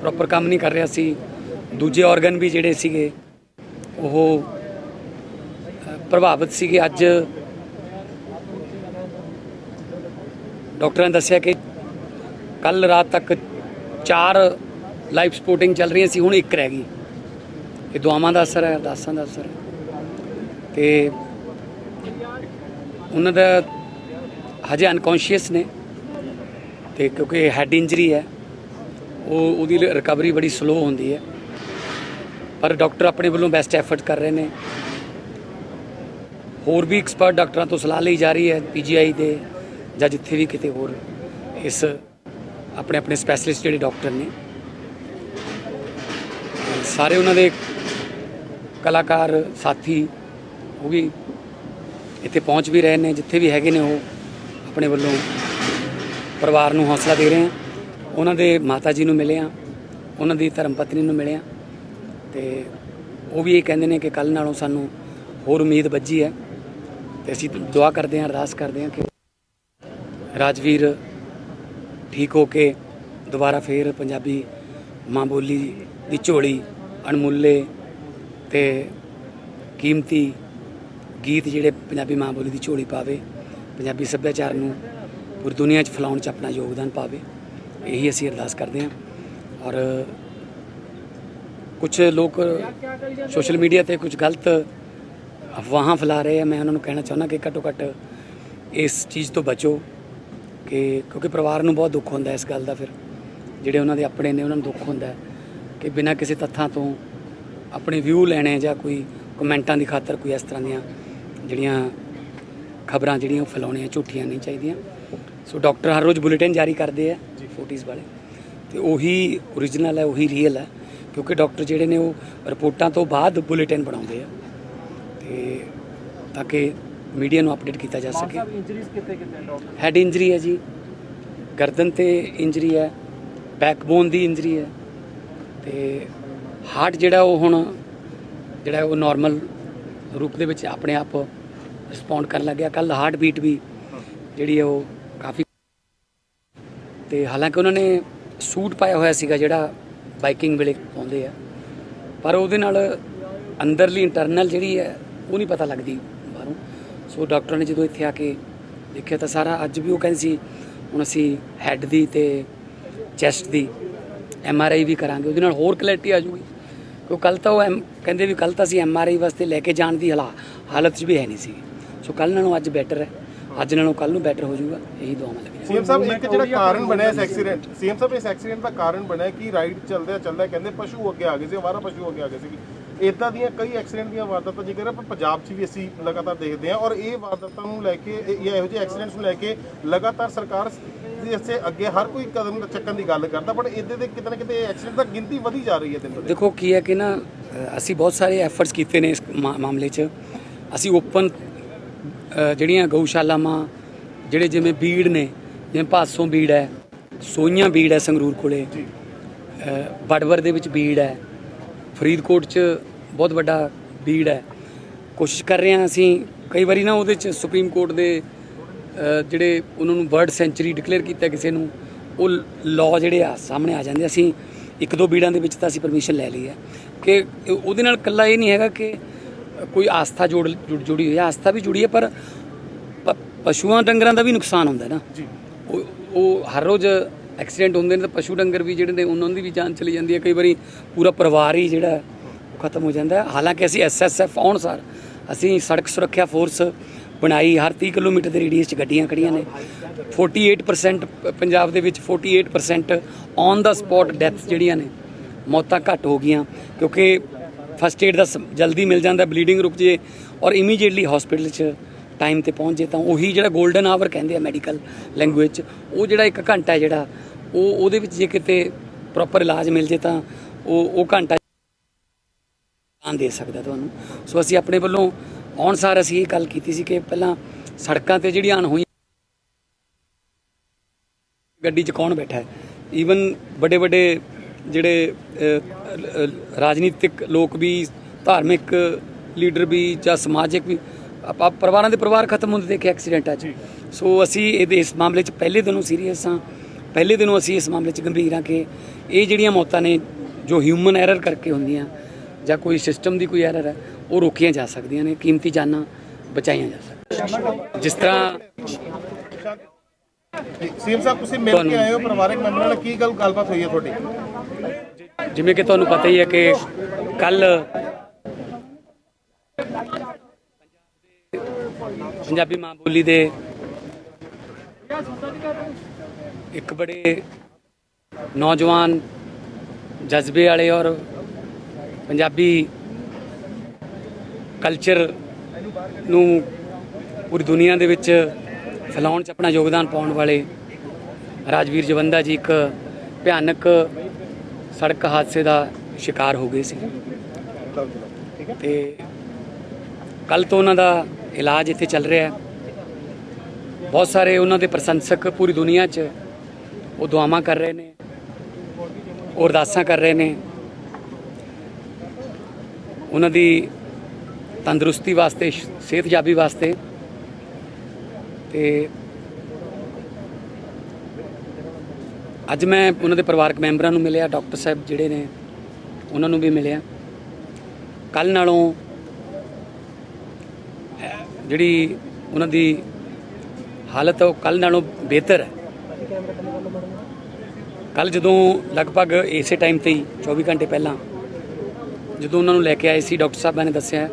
[SPEAKER 1] ਪ੍ਰੋਪਰ ਕੰਮ ਨਹੀਂ ਕਰ ਰਿਹਾ ਸੀ, ਦੂਜੇ ਆਰਗਨ ਵੀ ਜਿਹੜੇ ਸੀਗੇ ਉਹ ਪ੍ਰਭਾਵਿਤ ਸੀਗੇ। ਅੱਜ ਡਾਕਟਰਾਂ ਨੇ ਦੱਸਿਆ ਕਿ ਕੱਲ ਰਾਤ ਤੱਕ ਚਾਰ ਲਾਈਫ ਸਪੋਰਟਿੰਗ ਚੱਲ ਰਹੀਆਂ ਸੀ, ਹੁਣ ਇੱਕ ਰਹਿ ਗਈ। ਇਹ ਦੁਆਵਾਂ ਦਾ ਅਸਰ ਹੈ, ਅਰਦਾਸਾਂ ਦਾ ਅਸਰ ਹੈ। ਤੇ ਉਹਨਾਂ ਦਾ ਹਜੇ ਅਨਕੌਂਸ਼ੀਅਸ ਨੇ, ਤੇ ਕਿਉਂਕਿ ਹੈਡ ਇੰਜਰੀ ਹੈ, ਉਹ, ਉਹਦੀ ਰਿਕਵਰੀ ਬੜੀ ਸਲੋ ਹੁੰਦੀ ਹੈ। ਪਰ ਡਾਕਟਰ ਆਪਣੇ ਵੱਲੋਂ ਬੈਸਟ ਐਫਰਟ ਕਰ ਰਹੇ ਨੇ। ਹੋਰ ਵੀ ਐਕਸਪਰਟ ਡਾਕਟਰਾਂ ਤੋਂ ਸਲਾਹ ਲਈ ਜਾ ਰਹੀ ਹੈ ਪੀਜੀਆਈ ਦੇ ਜਾਂ ਜਿੱਥੇ ਵੀ ਕਿਤੇ ਹੋਰ ਇਸ ਆਪਣੇ ਆਪਣੇ ਸਪੈਸ਼ਲਿਸਟ ਜਿਹੜੇ ਡਾਕਟਰ ਨੇ। ਸਾਰੇ ਉਹਨਾਂ ਦੇ ਕਲਾਕਾਰ, ਸਾਥੀ ਉਹ ਵੀ ਇੱਥੇ ਪਹੁੰਚ ਵੀ ਰਹੇ ਨੇ, ਜਿੱਥੇ ਵੀ ਹੈਗੇ ਨੇ ਉਹ ਆਪਣੇ ਵੱਲੋਂ ਪਰਿਵਾਰ ਨੂੰ ਹੌਸਲਾ ਦੇ ਰਹੇ ਆ। ਉਹਨਾਂ ਦੇ ਮਾਤਾ ਜੀ ਨੂੰ ਮਿਲੇ ਆ, ਉਹਨਾਂ ਦੀ ਧਰਮ ਪਤਨੀ ਨੂੰ ਮਿਲੇ ਆ। ਤੇ ਉਹ ਵੀ ਇਹ ਕਹਿੰਦੇ ਨੇ ਕਿ ਕੱਲ ਨਾਲੋਂ ਸਾਨੂੰ ਹੋਰ ਉਮੀਦ ਵੱਜੀ ਹੈ ਤੇ ਅਸੀਂ ਦੁਆ ਕਰਦੇ ਹਾਂ, ਅਰਦਾਸ ਕਰਦੇ ਹਾਂ ਕਿ ਰਾਜਵੀਰ ਠੀਕ ਹੋ ਕੇ ਦੁਬਾਰਾ ਫੇਰ ਪੰਜਾਬੀ ਮਾਂ ਬੋਲੀ ਦੀ ਝੋਲੀ ਅਣਮੁੱਲੇ ਤੇ ਕੀਮਤੀ ਗੀਤ ਜਿਹੜੇ ਪੰਜਾਬੀ ਮਾਂ ਬੋਲੀ ਦੀ ਝੋਲੀ ਪਾਵੇ, ਪੰਜਾਬੀ ਸੱਭਿਆਚਾਰ ਨੂੰ ਪੂਰੀ ਦੁਨੀਆ 'ਚ ਫੈਲਾਉਣ 'ਚ ਆਪਣਾ ਯੋਗਦਾਨ ਪਾਵੇ, ਇਹੀ ਅਸੀਂ ਅਰਦਾਸ ਕਰਦੇ ਹਾਂ ਔਰ ਕੁਝ ਲੋਕ ਸੋਸ਼ਲ ਮੀਡੀਆ ਤੇ ਕੁਝ ਗਲਤ ਅਫਵਾਹਾਂ ਫੈਲਾ ਰਹੇ ਆ। ਮੈਂ ਉਹਨਾਂ ਨੂੰ ਕਹਿਣਾ ਚਾਹੁੰਦਾ ਕਿ ਘੱਟੋ ਘੱਟ ਇਸ ਚੀਜ਼ ਤੋਂ ਬਚੋ ਕਿ ਕਿਉਂਕਿ ਪਰਿਵਾਰ ਨੂੰ ਬਹੁਤ ਦੁੱਖ ਹੁੰਦਾ ਇਸ ਗੱਲ ਦਾ ਫਿਰ। ਜਿਹੜੇ ਉਹਨਾਂ ਦੇ ਆਪਣੇ ਨੇ, ਉਹਨਾਂ ਨੂੰ ਦੁੱਖ ਹੁੰਦਾ ਕਿ ਬਿਨਾਂ ਕਿਸੇ ਤੱਥਾਂ ਤੋਂ ਆਪਣੇ ਵਿਊ ਲੈਣੇ ਜਾਂ ਕੋਈ ਕਮੈਂਟਾਂ ਦੀ ਖਾਤਰ ਕੋਈ ਇਸ ਤਰ੍ਹਾਂ ਦੀਆਂ ਜਿਹੜੀਆਂ ਖਬਰਾਂ ਜਿਹੜੀਆਂ ਉਹ ਫੈਲਾਉਣੀਆਂ ਝੂਠੀਆਂ ਨਹੀਂ ਚਾਹੀਦੀਆਂ। ਸੋ ਡਾਕਟਰ ਹਰ ਰੋਜ਼ ਬੁਲੇਟਿਨ ਜਾਰੀ ਕਰਦੇ ਆ ਫੋਟੀਜ਼ ਵਾਲੇ। ਤੇ ਉਹੀ ਓਰੀਜਨਲ ਹੈ, ਉਹੀ ਰੀਅਲ ਹੈ। ਕਿਉਂਕਿ ਡਾਕਟਰ ਜਿਹੜੇ ਨੇ ਉਹ ਰਿਪੋਰਟਾਂ ਤੋਂ ਬਾਅਦ ਬੁਲੇਟਿਨ ਬਣਾਉਂਦੇ ਆ ਤੇ ਤਾਂ ਕਿ ਮੀਡੀਆ ਨੂੰ ਅਪਡੇਟ ਕੀਤਾ ਜਾ ਸਕੇ।
[SPEAKER 2] Injuries doctor?
[SPEAKER 1] ਹੈਡ ਇੰਜਰੀ ਹੈ ਜੀ। ਗਰਦਨ ਤੇ ਇੰਜਰੀ ਹੈ ਬੈਕਬੋਨ ਦੀ ਇੰਜਰੀ ਹੈ ਤੇ ਹਾਰਟ ਜਿਹੜਾ ਉਹ ਹੁਣ ਜਿਹੜਾ ਉਹ ਨਾਰਮਲ ਰੂਪ ਦੇ ਵਿੱਚ ਆਪਣੇ ਆਪ ਰਿਸਪੌਂਡ ਕਰਨ ਲੱਗਿਆ। ਕੱਲ ਹਾਰਟ ਬੀਟ ਵੀ ਜਿਹੜੀ ਉਹ ਕਾਫੀ ਤੇ ਹਾਲਾਂਕਿ ਉਹਨਾਂ ਨੇ ਸੂਟ ਪਾਇਆ ਹੋਇਆ ਸੀਗਾ ਜਿਹੜਾ ਬਾਈਕਿੰਗ ਵੇਲੇ ਪਾਉਂਦੇ ਆ। ਪਰ ਉਹਦੇ ਨਾਲ ਅੰਦਰਲੀ ਇੰਟਰਨਲ ਜਿਹੜੀ ਹੈ, ਉਹ ਨਹੀਂ ਪਤਾ ਲੱਗਦੀ ਬਾਹਰੋਂ। ਸੋ ਡਾਕਟਰਾਂ ਨੇ ਜਦੋਂ ਇੱਥੇ ਆ ਕੇ ਦੇਖਿਆ ਤਾਂ ਸਾਰਾ ਅੱਜ ਵੀ ਉਹ ਕਹਿੰਦੇ ਸੀ, ਹੁਣ ਅਸੀਂ ਹੈੱਡ ਦੀ ਤੇ ਚੈਸਟ ਦੀ ਐਮ ਆਰ ਆਈ ਵੀ ਕਰਾਂਗੇ, ਉਹਦੇ ਨਾਲ ਹੋਰ ਕਲੈਰਿਟੀ ਆ ਜੂਗੀ ਕਿਉਂ ਕੱਲ ਤਾਂ ਉਹ ਐਮ- ਕਹਿੰਦੇ ਵੀ ਕੱਲ ਤਾਂ ਅਸੀਂ ਐਮ ਆਰ ਆਈ ਵਾਸਤੇ ਲੈ ਕੇ ਜਾਣ ਦੀ ਹਾਲਾ ਹਾਲਤ 'ਚ ਵੀ ਹੈ ਨਹੀਂ ਸੀ। ਸੋ ਕੱਲ ਨਾਲੋਂ ਅੱਜ ਬੈਟਰ ਹੈ। ਅੱਜ ਨਾਲੋਂ ਕੱਲ ਨੂੰ ਬੈਟਰ ਹੋ ਜਾਊਗਾ ਇਹੀ ਦੁਆਵਾਂ ਲੱਗੀਆਂ।
[SPEAKER 3] ਸੀਐਮ ਸਾਹਿਬ ਇੱਕ ਜਿਹੜਾ ਕਾਰਨ ਬਣਿਆ ਇਸ ਐਕਸੀਡੈਂਟ ਸੀਐਮ ਸਾਹਿਬ ਇਸ ਐਕਸੀਡੈਂਟ ਦਾ ਕਾਰਨ ਬਣਿਆ ਕਿ ਰਾਈਡ ਚੱਲਦਿਆਂ ਚੱਲਦਿਆਂ ਕਹਿੰਦੇ ਪਸ਼ੂ ਅੱਗੇ ਆ ਗਏ ਸੀ ਅਵਾਰਾ ਪਸ਼ੂ ਅੱਗੇ ਆ ਗਏ ਸੀ ਇਦਾਂ ਦੀਆਂ ਕਈ ਐਕਸੀਡੈਂਟ ਦੀਆਂ ਵਾਰਦਾਤਾਂ ਜਿਕਰ ਆਪਾਂ ਪੰਜਾਬ 'ਚ ਵੀ ਅਸੀਂ ਲਗਾਤਾਰ ਦੇਖਦੇ ਹਾਂ ਔਰ ਇਹ ਵਾਰਦਾਤਾਂ ਨੂੰ ਲੈ ਕੇ ਇਹ- ਜਾਂ ਇਹੋ ਜਿਹੇ ਐਕਸੀਡੈਂਟਸ ਨੂੰ ਲੈ ਕੇ ਲਗਾਤਾਰ ਸਰਕਾਰ ਇਸੇ ਅੱਗੇ ਹਰ ਕੋਈ ਕਦਮ ਚੱਕਣ ਦੀ ਗੱਲ ਕਰਦਾ ਬਟ ਇਹਦੇ ਦੇ ਕਿਤੇ ਨਾ ਕਿਤੇ ਐਕਸੀਡੈਂਟ ਦਾ ਗਿਣਤੀ ਵਧੀ ਜਾ ਰਹੀ ਹੈ ਦਿਨ ਬ ਦਿਨ।
[SPEAKER 1] ਦੇਖੋ ਕੀ ਹੈ ਕਿ ਨਾ ਅਸੀਂ ਬਹੁਤ ਸਾਰੇ ਐਫਰਟਸ ਕੀਤੇ ਨੇ ਇਸ ਮਾਮਲੇ 'ਚ। ਅਸੀਂ ਓਪਨ ਜਿਹੜੀਆਂ ਗਊਸ਼ਾਲਾਵਾਂ ਜਿਹੜੇ ਜਿਵੇਂ ਬੀੜ ਨੇ ਜਿਵੇਂ ਭਾਸੋਂ ਬੀੜ ਹੈ ਸੋਈਆਂ ਬੀੜ ਹੈ ਸੰਗਰੂਰ ਕੋਲੇ ਬੜਵਰ ਦੇ ਵਿੱਚ ਬੀੜ ਹੈ ਫਰੀਦਕੋਟ 'ਚ ਬਹੁਤ ਵੱਡਾ ਬੀੜ ਹੈ। ਕੋਸ਼ਿਸ਼ ਕਰ ਰਹੇ ਹਾਂ ਅਸੀਂ ਕਈ ਵਾਰੀ ਨਾ ਉਹਦੇ 'ਚ ਸੁਪਰੀਮ ਕੋਰਟ ਦੇ ਜਿਹੜੇ ਉਹਨਾਂ ਨੂੰ ਵਰਡ ਸੈਂਚੁਰੀ ਡਿਕਲੇਅਰ ਕੀਤਾ ਕਿਸੇ ਨੂੰ ਉਹ ਲਾਅ ਜਿਹੜੇ ਆ ਸਾਹਮਣੇ ਆ ਜਾਂਦੇ ਅਸੀਂ ਇੱਕ ਦੋ ਬੀੜਾਂ ਦੇ ਵਿੱਚ ਤਾਂ ਅਸੀਂ ਪਰਮਿਸ਼ਨ ਲੈ ਲਈ ਹੈ। ਕਿ ਉਹਦੇ ਨਾਲ ਇਕੱਲਾ ਇਹ ਨਹੀਂ ਹੈਗਾ ਕਿ ਕੋਈ ਆਸਥਾ ਜੋੜ ਜੁੜ- ਹੋਈ ਹੈ ਆਸਥਾ ਵੀ ਜੁੜੀ ਹੈ ਪਰ ਪਸ਼ੂਆਂ ਡੰਗਰਾਂ ਦਾ ਵੀ ਨੁਕਸਾਨ ਹੁੰਦਾ ਹੈ ਨਾ।
[SPEAKER 3] ਜੀ।
[SPEAKER 1] ਉਹ ਉਹ ਹਰ ਰੋਜ਼ ਐਕਸੀਡੈਂਟ ਹੁੰਦੇ ਨੇ ਤਾਂ ਪਸ਼ੂ ਡੰਗਰ ਵੀ ਜਿਹੜੇ ਨੇ ਉਹਨਾਂ ਦੀ ਵੀ ਜਾਨ ਚਲੀ ਜਾਂਦੀ ਹੈ। ਕਈ ਵਾਰੀ ਪੂਰਾ ਪਰਿਵਾਰ ਹੀ ਜਿਹੜਾ ਖਤਮ ਹੋ ਜਾਂਦਾ ਹੈ। ਹਾਲਾਂਕਿ ਅਸੀਂ ਐਸਐਸਐਫ ਆਉਣ ਸਾਰ ਅਸੀਂ ਸੜਕ ਸੁਰੱਖਿਆ ਫੋਰਸ ਬਣਾਈ ਹਰ 30 ਕਿਲੋਮੀਟਰ ਦੇ ਰੇਡੀਅਸ 'ਚ ਗੱਡੀਆਂ ਖੜੀਆਂ ਨੇ। 48% ਪ- ਪੰਜਾਬ ਦੇ ਵਿੱਚ 48% ਔਨ ਦਾ ਸਪੌਟ ਡੈਥਸ ਜਿਹੜੀਆਂ ਨੇ ਮੌਤਾਂ ਘੱਟ ਹੋ ਗਈਆਂ। ਕਿਉਂਕਿ ਫਸਟ ਏਡ ਦਾ ਸ- ਜਲਦੀ ਮਿਲ ਜਾਂਦਾ, ਬਲੀਡਿੰਗ ਰੁਕ ਜੇ ਔਰ ਇਮੀਡੀਏਟਲੀ ਹਸਪੀਟਲ 'ਚ ਟਾਈਮ ਤੇ ਪਹੁੰਚ ਜੇ ਤਾਂ ਉਹੀ ਜਿਹੜਾ 골ਡਨ ਆਵਰ ਕਹਿੰਦੇ ਆ ਮੈਡੀਕਲ ਲੈਂਗੁਏਜ 'ਚ, ਉਹ ਜਿਹੜਾ ਇੱਕ ਘੰਟਾ ਜਿਹੜਾ, ਉਹ ਉਹਦੇ ਵਿੱਚ ਜੇ ਕਿਤੇ ਪ੍ਰੋਪਰ ਇਲਾਜ ਮਿਲ ਜੇ ਤਾਂ ਉਹ ਉਹ ਘੰਟਾ ਜਾਨ ਦੇ ਸਕਦਾ ਤੁਹਾਨੂੰ। ਸੋ ਅਸੀਂ ਆਪਣੇ ਵੱਲੋਂ ਆਉਣ ਸਾਰ ਅਸੀਂ ਇਹ ਗੱਲ ਕੀਤੀ ਸੀ ਕਿ ਪਹਿਲਾਂ ਸੜਕਾਂ ਤੇ ਜਿਹੜੀਆਂ ਅਣਹੋਈਆਂ ਗੱਡੀ 'ਚ ਕੌਣ ਬੈਠਾ ਹੈ? ਈਵਨ ਵੱਡੇ ਵੱਡੇ ਜਿਹੜੇ ਰਾਜਨੀਤਿਕ ਲੋਕ ਵੀ ਧਾਰਮਿਕ ਲੀਡਰ ਵੀ ਜਾਂ ਸਮਾਜਿਕ ਵੀ ਆਪਾਂ ਪਰਿਵਾਰਾਂ ਦੇ ਪਰਿਵਾਰ ਖਤਮ ਹੁੰਦੇ ਦੇਖੇ ਐਕਸੀਡੈਂਟਾਂ 'ਚ ਸੋ ਅਸੀਂ ਇਹਦੇ ਇਸ ਮਾਮਲੇ 'ਚ ਪਹਿਲੇ ਦਿਨੋਂ ਸੀਰੀਅਸ ਹਾਂ। ਪਹਿਲੇ ਦਿਨੋਂ ਅਸੀਂ ਇਸ ਮਾਮਲੇ 'ਚ ਗੰਭੀਰ ਹਾਂ ਕਿ ਇਹ ਜਿਹੜੀਆਂ ਮੌਤਾਂ ਨੇ ਜੋ ਹਿਊਮਨ ਐਰਰ ਕਰਕੇ ਹੁੰਦੀਆਂ ਜਾਂ ਕੋਈ ਸਿਸਟਮ ਦੀ ਕੋਈ ਐਰਰ ਹੈ ਉਹ ਰੋਕੀਆਂ ਜਾ ਸਕਦੀਆਂ ਨੇ ਕੀਮਤੀ ਜਾਨਾਂ ਬਚਾਈਆਂ ਜਾ ਸਕਦੀਆਂ ਜਿਸ ਤਰ੍ਹਾਂ
[SPEAKER 3] ਸੀਐਮ ਸਾਹਿਬ ਤੁਸੀਂ ਮਿਲ ਕੇ ਆਏ ਹੋ ਪਰਿਵਾਰਕ ਮੈਂਬਰਾਂ ਨਾਲ ਕੀ ਗੱਲ ਗੱਲਬਾਤ ਹੋਈ ਹੈ ਤੁਹਾਡੀ?
[SPEAKER 1] ਜਿਵੇਂ ਕਿ ਤੁਹਾਨੂੰ ਪਤਾ ਹੀ ਹੈ ਕਿ ਕੱਲ ਪੰਜਾਬੀ ਮਾਂ ਬੋਲੀ ਦੇ ਇੱਕ ਬੜੇ ਨੌਜਵਾਨ ਜਜ਼ਬੇ ਵਾਲੇ ਔਰ ਪੰਜਾਬੀ ਕਲਚਰ ਨੂੰ ਪੂਰੀ ਦੁਨੀਆ ਦੇ ਵਿੱਚ ਫੈਲਾਉਣ 'ਚ ਆਪਣਾ ਯੋਗਦਾਨ ਪਾਉਣ ਵਾਲੇ ਰਾਜਵੀਰ ਜਵੰਦਾ ਜੀ ਇੱਕ ਭਿਆਨਕ ਸੜਕ ਹਾਦਸੇ ਦਾ ਸ਼ਿਕਾਰ ਹੋ ਗਏ ਸੀ
[SPEAKER 3] ਠੀਕ ਹੈ
[SPEAKER 1] ਤੇ ਕੱਲ ਤੋਂ ਉਹਨਾਂ ਦਾ ਇਲਾਜ ਇੱਥੇ ਚੱਲ ਰਿਹਾ ਹੈ। ਬਹੁਤ ਸਾਰੇ ਉਹਨਾਂ ਦੇ ਪ੍ਰਸ਼ੰਸਕ ਪੂਰੀ ਦੁਨੀਆ 'ਚ ਉਹ ਦੁਆਵਾਂ ਕਰ ਰਹੇ ਨੇ ਉਹ ਅਰਦਾਸਾਂ ਕਰ ਰਹੇ ਨੇ। ਉਹਨਾਂ ਦੀ ਤੰਦਰੁਸਤੀ ਵਾਸਤੇ, ਸਿਹਤਯਾਬੀ ਵਾਸਤੇ ਤੇ ਅੱਜ ਮੈਂ ਉਹਨਾਂ ਦੇ ਪਰਿਵਾਰਕ ਮੈਂਬਰਾਂ ਨੂੰ ਮਿਲਿਆ, ਡਾਕਟਰ ਸਾਹਿਬ ਜਿਹੜੇ ਨੇ, ਉਹਨਾਂ ਨੂੰ ਵੀ ਮਿਲਿਆ। ਕੱਲ ਨਾਲੋਂ ਜਿਹੜੀ ਉਹਨਾਂ ਦੀ ਹਾਲਤ ਉਹ ਕੱਲ ਨਾਲੋਂ ਬਿਹਤਰ ਹੈ। ਕੱਲ ਜਦੋਂ ਲਗਭਗ ਇਸੇ ਟਾਈਮ ਤੇ ਹੀ 24 ਘੰਟੇ ਪਹਿਲਾਂ, ਜਦੋਂ ਉਹਨਾਂ ਨੂੰ ਲੈ ਕੇ ਆਏ ਸੀ, ਡਾਕਟਰ ਸਾਹਿਬਾਂ ਨੇ ਦੱਸਿਆ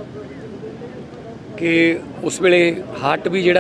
[SPEAKER 1] ਕਿ ਉਸ ਵੇਲੇ ਹਾਰਟ ਵੀ ਜਿਹੜਾ